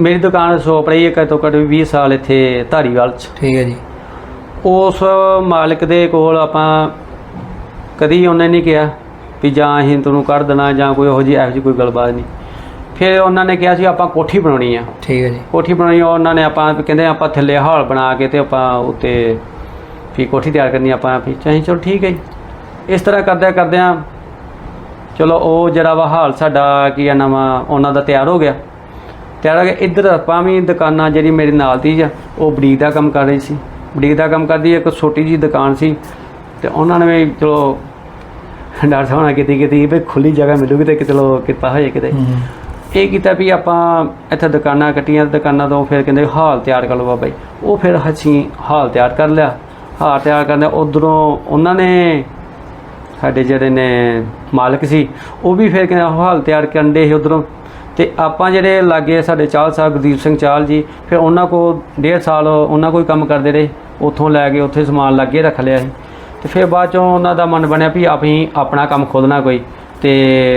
ਮੇਰੀ ਦੁਕਾਨ ਸ਼ੋਪ ਰਹੀ ਹੈ ਘੱਟੋ ਘੱਟ 20 ਸਾਲ ਇੱਥੇ ਧਾਰੀਵਾਲ ਚ। ਠੀਕ ਹੈ ਜੀ। ਉਸ ਮਾਲਕ ਦੇ ਕੋਲ ਆਪਾਂ ਕਦੀ ਉਹਨੇ ਨਹੀਂ ਕਿਹਾ ਵੀ ਜਾਂ ਅਸੀਂ ਤੁਹਾਨੂੰ ਕੱਢ ਦੇਣਾ ਜਾਂ ਕੋਈ ਇਹੋ ਜਿਹੀ ਇਹੋ ਜਿਹੀ ਕੋਈ ਗੱਲਬਾਤ ਨਹੀਂ। ਫਿਰ ਉਹਨਾਂ ਨੇ ਕਿਹਾ ਸੀ ਆਪਾਂ ਕੋਠੀ ਬਣਾਉਣੀ ਆ। ਠੀਕ ਹੈ ਜੀ। ਕੋਠੀ ਬਣਾਉਣੀ ਉਹਨਾਂ ਨੇ ਆਪਾਂ ਕਹਿੰਦੇ ਆਪਾਂ ਥੱਲੇ ਹਾਲ ਬਣਾ ਕੇ ਤੇ ਆਪਾਂ ਉੱਤੇ ਵੀ ਕੋਠੀ ਤਿਆਰ ਕਰਨੀ ਆਪਾਂ ਵੀ ਚਾਹੀ ਚਲੋ ਠੀਕ ਹੈ ਜੀ। ਇਸ ਤਰ੍ਹਾਂ ਕਰਦਿਆਂ ਕਰਦਿਆਂ ਚਲੋ ਉਹ ਜਿਹੜਾ ਵਾ ਹਾਲ ਸਾਡਾ ਕੀ ਆ ਨਵਾਂ ਉਹਨਾਂ ਦਾ ਤਿਆਰ ਹੋ ਗਿਆ। ਤਿਆਰ ਗਿਆ ਇੱਧਰ ਆਪਾਂ ਵੀ ਦੁਕਾਨਾਂ ਜਿਹੜੀ ਮੇਰੇ ਨਾਲ ਦੀ ਆ ਉਹ ਬੁਟੀਕ ਦਾ ਕੰਮ ਕਰ ਰਹੀ ਸੀ। ਬੁਟੀਕ ਦਾ ਕੰਮ ਕਰਦੀ ਇੱਕ ਛੋਟੀ ਜੀ ਦੁਕਾਨ ਸੀ ਤੇ ਉਹਨਾਂ ਨੇ ਵੀ ਚਲੋ ਡਾਕਟਰ ਸਾਹਿਬ ਨਾਲ ਕੀਤੀ ਕੀਤੀ ਵੀ ਖੁੱਲੀ ਜਗ੍ਹਾ ਮਿਲੂਗੀ ਤੇ ਕਿ ਚਲੋ ਕਿਰਪਾ ਹੋ ਜਾਏ ਕਿਤੇ। ਇਹ ਕੀਤਾ ਵੀ ਆਪਾਂ ਇੱਥੇ ਦੁਕਾਨਾਂ ਕੱਟੀਆਂ ਦੁਕਾਨਾਂ ਤੋਂ ਫਿਰ ਕਹਿੰਦੇ ਹਾਲ ਤਿਆਰ ਕਰ ਲਓ ਬਾਬਾ ਜੀ। ਉਹ ਫਿਰ ਅਸੀਂ ਹਾਲ ਤਿਆਰ ਕਰ ਲਿਆ। ਹਾਲ ਤਿਆਰ ਕਰਦੇ ਉਧਰੋਂ ਉਹਨਾਂ ਨੇ ਸਾਡੇ ਜਿਹੜੇ ਨੇ ਮਾਲਕ ਸੀ ਉਹ ਵੀ ਫਿਰ ਕਹਿੰਦੇ ਹਾਲ ਤਿਆਰ ਕਰਨ ਦੇ ਉਧਰੋਂ। ਤੇ ਆਪਾਂ ਜਿਹੜੇ ਲਾਗੇ ਸਾਡੇ ਚਾਲ ਸਾਹਿਬ ਗੁਰਦੀਪ ਸਿੰਘ ਚਾਲ ਜੀ ਫਿਰ ਉਹਨਾਂ ਕੋ ਡੇਢ ਸਾਲ ਉਹਨਾਂ ਕੋਈ ਕੰਮ ਕਰਦੇ ਰਹੇ ਉੱਥੋਂ ਲੈ ਕੇ ਉੱਥੇ ਸਮਾਨ ਲਾਗੇ ਰੱਖ ਲਿਆ ਸੀ। ਤੇ ਫਿਰ ਬਾਅਦ ਚੋਂ ਉਹਨਾਂ ਦਾ ਮਨ ਬਣਿਆ ਵੀ ਆਪਣੀ ਆਪਣਾ ਕੰਮ ਖੋਲਣਾ ਕੋਈ ਤੇ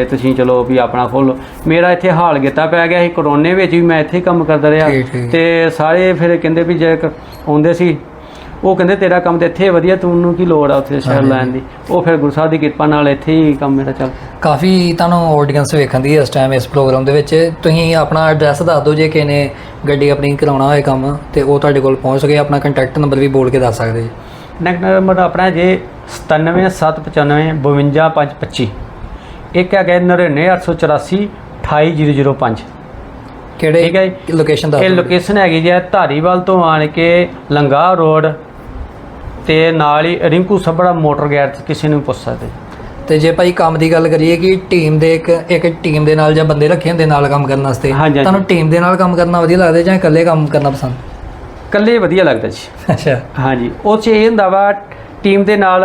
ਤੁਸੀਂ ਚਲੋ ਵੀ ਆਪਣਾ ਖੋਲੋ ਮੇਰਾ ਇੱਥੇ ਹਾਲ ਗਿੱਤਾ ਪੈ ਗਿਆ ਸੀ ਕਰੋਨੇ ਵਿੱਚ ਵੀ ਮੈਂ ਇੱਥੇ ਕੰਮ ਕਰਦਾ ਰਿਹਾ। ਤੇ ਸਾਰੇ ਫਿਰ ਕਹਿੰਦੇ ਵੀ ਜੇ ਆਉਂਦੇ ਸੀ ਉਹ ਕਹਿੰਦੇ ਤੇਰਾ ਕੰਮ ਤੇ ਇੱਥੇ ਵਧੀਆ ਤੁਹਾਨੂੰ ਕੀ ਲੋੜ ਆ ਉੱਥੇ ਸ਼ਹਿਰ ਲੈਣ ਦੀ? ਉਹ ਫਿਰ ਗੁਰੂ ਸਾਹਿਬ ਦੀ ਕਿਰਪਾ ਨਾਲ ਇੱਥੇ ਹੀ ਕੰਮ ਮੇਰਾ ਚੱਲ ਕਾਫੀ ਤੁਹਾਨੂੰ ਆਡੀਅנס ਵੇਖਣ ਦੀ ਇਸ ਟਾਈਮ ਇਸ ਪ੍ਰੋਗਰਾਮ ਦੇ ਵਿੱਚ। ਤੁਸੀਂ ਆਪਣਾ ਐਡਰੈਸ ਦੱਸ ਦਿਓ ਜੇ ਕਿਸੇ ਨੇ ਗੱਡੀ ਆਪਣੀ ਕਰਾਉਣਾ ਹੋਏ ਕੰਮ ਤੇ ਉਹ ਤੁਹਾਡੇ ਕੋਲ ਪਹੁੰਚ ਸਕੇ। ਆਪਣਾ ਕੰਟੈਕਟ ਨੰਬਰ ਵੀ ਬੋਲ ਕੇ ਦੱਸ ਸਕਦੇ। ਜੀ ਨੈਕਸਟ ਨੰਬਰ ਆਪਣਾ ਜੇ 97795 52525 ਇੱਕ ਹੈਗਾ 99884 28005 ਕਿਹੜੇ ਠੀਕ ਹੈ। ਲੋਕੇਸ਼ਨ ਦੱਸ ਇਹ ਲੋਕੇਸ਼ਨ ਹੈਗੀ ਜੀ ਧਾਰੀਵਾਲ ਤੋਂ ਆਣ ਕੇ ਲੰਗਾ ਰੋਡ ਤੇ ਨਾਲ ਹੀ ਰਿੰਕੂ ਸਬੜਾ ਮੋਟਰ ਗੈਰਜ ਕਿਸੇ ਨੂੰ ਪੁੱਛ ਸਕਦੇ। ਤੇ ਜੇ ਭਾਈ ਕੰਮ ਦੀ ਗੱਲ ਕਰੀਏ ਕਿ ਟੀਮ ਦੇ ਇੱਕ ਇੱਕ ਟੀਮ ਦੇ ਨਾਲ ਜਾਂ ਬੰਦੇ ਰੱਖੇ ਹੁੰਦੇ ਨਾਲ ਕੰਮ ਕਰਨ ਵਾਸਤੇ ਹਾਂਜੀ, ਹਾਂਜੀ। ਤੁਹਾਨੂੰ ਟੀਮ ਦੇ ਨਾਲ ਕੰਮ ਕਰਨਾ ਵਧੀਆ ਲੱਗਦਾ ਜਾਂ ਇਕੱਲੇ ਕੰਮ ਕਰਨਾ ਪਸੰਦ? ਇਕੱਲੇ ਵਧੀਆ ਲੱਗਦਾ ਜੀ। ਅੱਛਾ। ਹਾਂਜੀ ਉਹ 'ਚ ਇਹ ਹੁੰਦਾ ਵਾ ਟੀਮ ਦੇ ਨਾਲ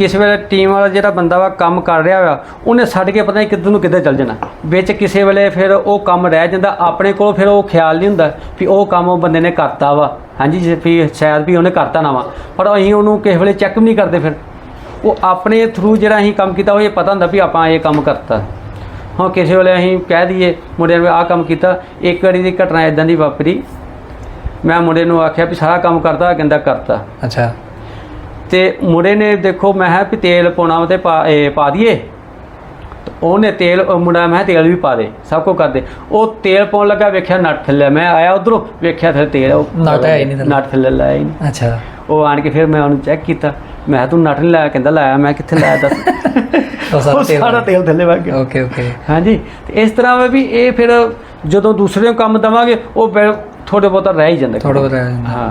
ਕਿਸੇ ਵੇਲੇ ਟੀਮ ਵਾਲਾ ਜਿਹੜਾ ਬੰਦਾ ਵਾ ਕੰਮ ਕਰ ਰਿਹਾ ਵਾ, ਉਹਨੇ ਛੱਡ ਕੇ ਪਤਾ ਨਹੀਂ ਕਿੱਧਰ ਨੂੰ ਕਿੱਧਰ ਚੱਲ ਜਾਣਾ। ਵਿੱਚ ਕਿਸੇ ਵੇਲੇ ਫਿਰ ਉਹ ਕੰਮ ਰਹਿ ਜਾਂਦਾ, ਆਪਣੇ ਕੋਲ ਫਿਰ ਉਹ ਖਿਆਲ ਨਹੀਂ ਹੁੰਦਾ ਵੀ ਉਹ ਕੰਮ ਉਹ ਬੰਦੇ ਨੇ ਕਰਤਾ ਵਾ। ਹਾਂਜੀ, ਜੇ ਵੀ ਸ਼ਾਇਦ ਵੀ ਉਹਨੇ ਕਰਤਾ ਨਾ ਵਾ। ਪਰ ਅਸੀਂ ਉਹਨੂੰ ਕਿਸੇ ਵੇਲੇ ਚੈੱਕ ਵੀ ਨਹੀਂ ਕਰਦੇ ਫਿਰ। ਉਹ ਆਪਣੇ ਥਰੂ ਜਿਹੜਾ ਅਸੀਂ ਕੰਮ ਕੀਤਾ, ਉਹ ਇਹ ਪਤਾ ਹੁੰਦਾ ਵੀ ਆਪਾਂ ਇਹ ਕੰਮ ਕਰਤਾ। ਹਾਂ ਕਿਸੇ ਵੇਲੇ ਅਸੀਂ ਕਹਿ ਦਈਏ ਮੁੰਡਿਆਂ ਨੂੰ ਆਹ ਕੰਮ ਕੀਤਾ, ਇੱਕ ਵਾਰੀ ਦੀ ਘਟਨਾ ਇਦਾਂ ਦੀ ਵਾਪਰੀ। ਮੈਂ ਮੁੰਡੇ ਨੂੰ ਆਖਿਆ ਵੀ ਸਾਰਾ ਕੰਮ ਕਰਤਾ ਕਹਿੰਦਾ ਕਰਤਾ। ਅੱਛਾ। ਤੇ ਮੁੰਡੇ ਨੇ ਦੇਖੋ ਮੈਂ ਕਿਹਾ ਵੀ ਤੇਲ ਪਾਉਣਾ ਤੇ ਪਾ ਦਈਏ। ਉਹਨੇ ਤੇਲ ਮੁੰਡਾ ਮੈਂ ਤੇਲ ਵੀ ਪਾ ਦੇ ਸਭ ਕੁਝ ਕਰਦੇ ਉਹ ਤੇਲ ਪਾਉਣ ਲੱਗਾ ਵੇਖਿਆ ਨੱਟ ਥੱਲੇ ਮੈਂ ਆਇਆ ਉਧਰੋਂ ਵੇਖਿਆ ਥੱਲੇ ਤੇਲ ਨੱਟ ਹੈ ਹੀ ਨਹੀਂ। ਨੱਟ ਥੱਲੇ ਲਾਇਆ ਹੀ ਨਹੀਂ। ਅੱਛਾ। ਉਹ ਆਣ ਕੇ ਫਿਰ ਮੈਂ ਉਹਨੂੰ ਚੈੱਕ ਕੀਤਾ ਮੈਂ ਤੂੰ ਨੱਟ ਨਹੀਂ ਲਾਇਆ ਕਹਿੰਦਾ ਲਾਇਆ ਮੈਂ ਕਿੱਥੇ ਲਾਇਆ ਦੱਸ। ਉਹ ਸਾਰਾ ਤੇਲ ਥੱਲੇ ਵਗ ਗਿਆ। ਓਕੇ ਓਕੇ ਹਾਂਜੀ ਇਸ ਤਰ੍ਹਾਂ ਵਾ ਵੀ ਇਹ ਫਿਰ ਜਦੋਂ ਦੂਸਰੇ ਨੂੰ ਕੰਮ ਦਵਾਂਗੇ ਉਹ ਥੋੜੇ ਬਹੁਤਾ ਰਹਿ ਹੀ ਜਾਂਦਾ। ਥੋੜਾ ਬਹੁਤ ਹਾਂ।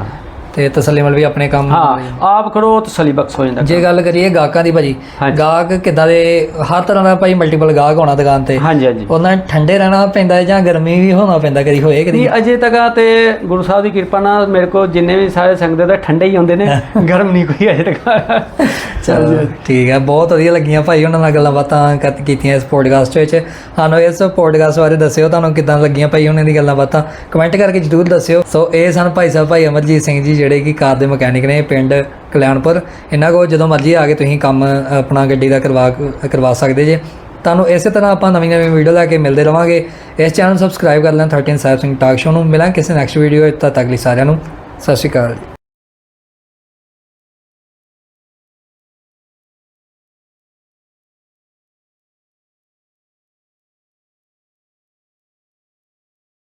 ਤੇ ਤਸੱਲੀ ਮਲ ਵੀ ਆਪਣੇ ਕੰਮ ਹਾਂ ਆਪ ਖੜੋ ਤਸਲੀ ਬਖਸ਼ ਹੋ ਜਾਂਦਾ ਜੇ ਗੱਲ ਕਰੀਏ ਗਾਹਕਾਂ ਦੀ ਭਾਜੀ ਹਾਂਜੀ। ਗਾਹਕ ਕਿਦਾਂ ਦੇ ਹਰ ਤਰ੍ਹਾਂ ਦਾ ਭਾਈ ਮਲਟੀਪਲ ਗਾਹਕ ਹੋਣਾ ਦੁਕਾਨ ਤੇ। ਹਾਂਜੀ ਹਾਂਜੀ। ਉਹਨਾਂ ਨੂੰ ਠੰਡੇ ਰਹਿਣਾ ਪੈਂਦਾ ਹੈ ਜਾਂ ਗਰਮੀ ਵੀ ਹੋਣਾ ਪੈਂਦਾ ਕਦੀ ਹੋਏ ਕਦੀ ਨਹੀਂ ਅਜੇ ਤੱਕ ਤੇ ਗੁਰੂ ਸਾਹਿਬ ਦੀ ਕਿਰਪਾ ਨਾਲ ਮੇਰੇ ਕੋਲ ਜਿੰਨੇ ਵੀ ਸਾਰੇ ਸੰਗਤ ਦਾ ਠੰਡੇ ਹੀ ਹੁੰਦੇ ਨੇ ਗਰਮ ਨਹੀਂ ਕੋਈ ਅਜੇ ਤੱਕ। ਚਲੋ ਠੀਕ ਹੈ ਬਹੁਤ ਵਧੀਆ ਲੱਗੀਆਂ ਭਾਈ ਉਹਨਾਂ ਨਾਲ ਗੱਲਾਂ ਬਾਤਾਂ ਕਰ- ਕੀਤੀਆਂ ਇਸ ਪੋਡਕਾਸਟ ਵਿੱਚ। ਸਾਨੂੰ ਇਸ ਪੋਡਕਾਸਟ ਬਾਰੇ ਦੱਸਿਓ ਤੁਹਾਨੂੰ ਕਿਦਾਂ ਲੱਗੀਆਂ ਭਾਈ ਉਹਨਾਂ ਦੀ ਗੱਲਾਂ ਬਾਤਾਂ। ਕਮੈਂਟ ਕਰਕੇ ਜਰੂਰ ਦੱਸਿਓ। ਸੋ ਇਹ ਸਨ ਭਾਈ ਸਾਹਿਬ ਭਾਈ ਅਮਰਜੀਤ ਸਿੰਘ ਜੀ ਜਿਹੜੇ ਜਿਹੜੇ ਕਿ ਕਾਰ ਦੇ ਮਕੈਨਿਕ ਨੇ ਪਿੰਡ ਕਲਿਆਣਪੁਰ, ਇਹਨਾਂ ਕੋਲ ਜਦੋਂ ਮਰਜ਼ੀ ਆ ਕੇ ਤੁਸੀਂ ਕੰਮ ਆਪਣਾ ਗੱਡੀ ਦਾ ਕਰਵਾ ਕਰਵਾ ਸਕਦੇ ਜੇ। ਤੁਹਾਨੂੰ ਇਸੇ ਤਰ੍ਹਾਂ ਆਪਾਂ ਨਵੀਂ ਨਵੀਂ ਵੀਡੀਓ ਲੈ ਕੇ ਮਿਲਦੇ ਰਵਾਂਗੇ। ਇਸ ਚੈਨਲ ਨੂੰ ਸਬਸਕ੍ਰਾਈਬ ਕਰ ਲੈਣ 13 ਸਾਹਿਬ ਸਿੰਘ ਟਾਕ ਸ਼ੋ ਨੂੰ। ਮਿਲਾਂ ਕਿਸੇ ਨੈਕਸਟ ਵੀਡੀਓ ਤੱਕ ਲਈ ਸਾਰਿਆਂ ਨੂੰ। ਸਤਿ ਸ਼੍ਰੀ ਅਕਾਲ ਜੀ।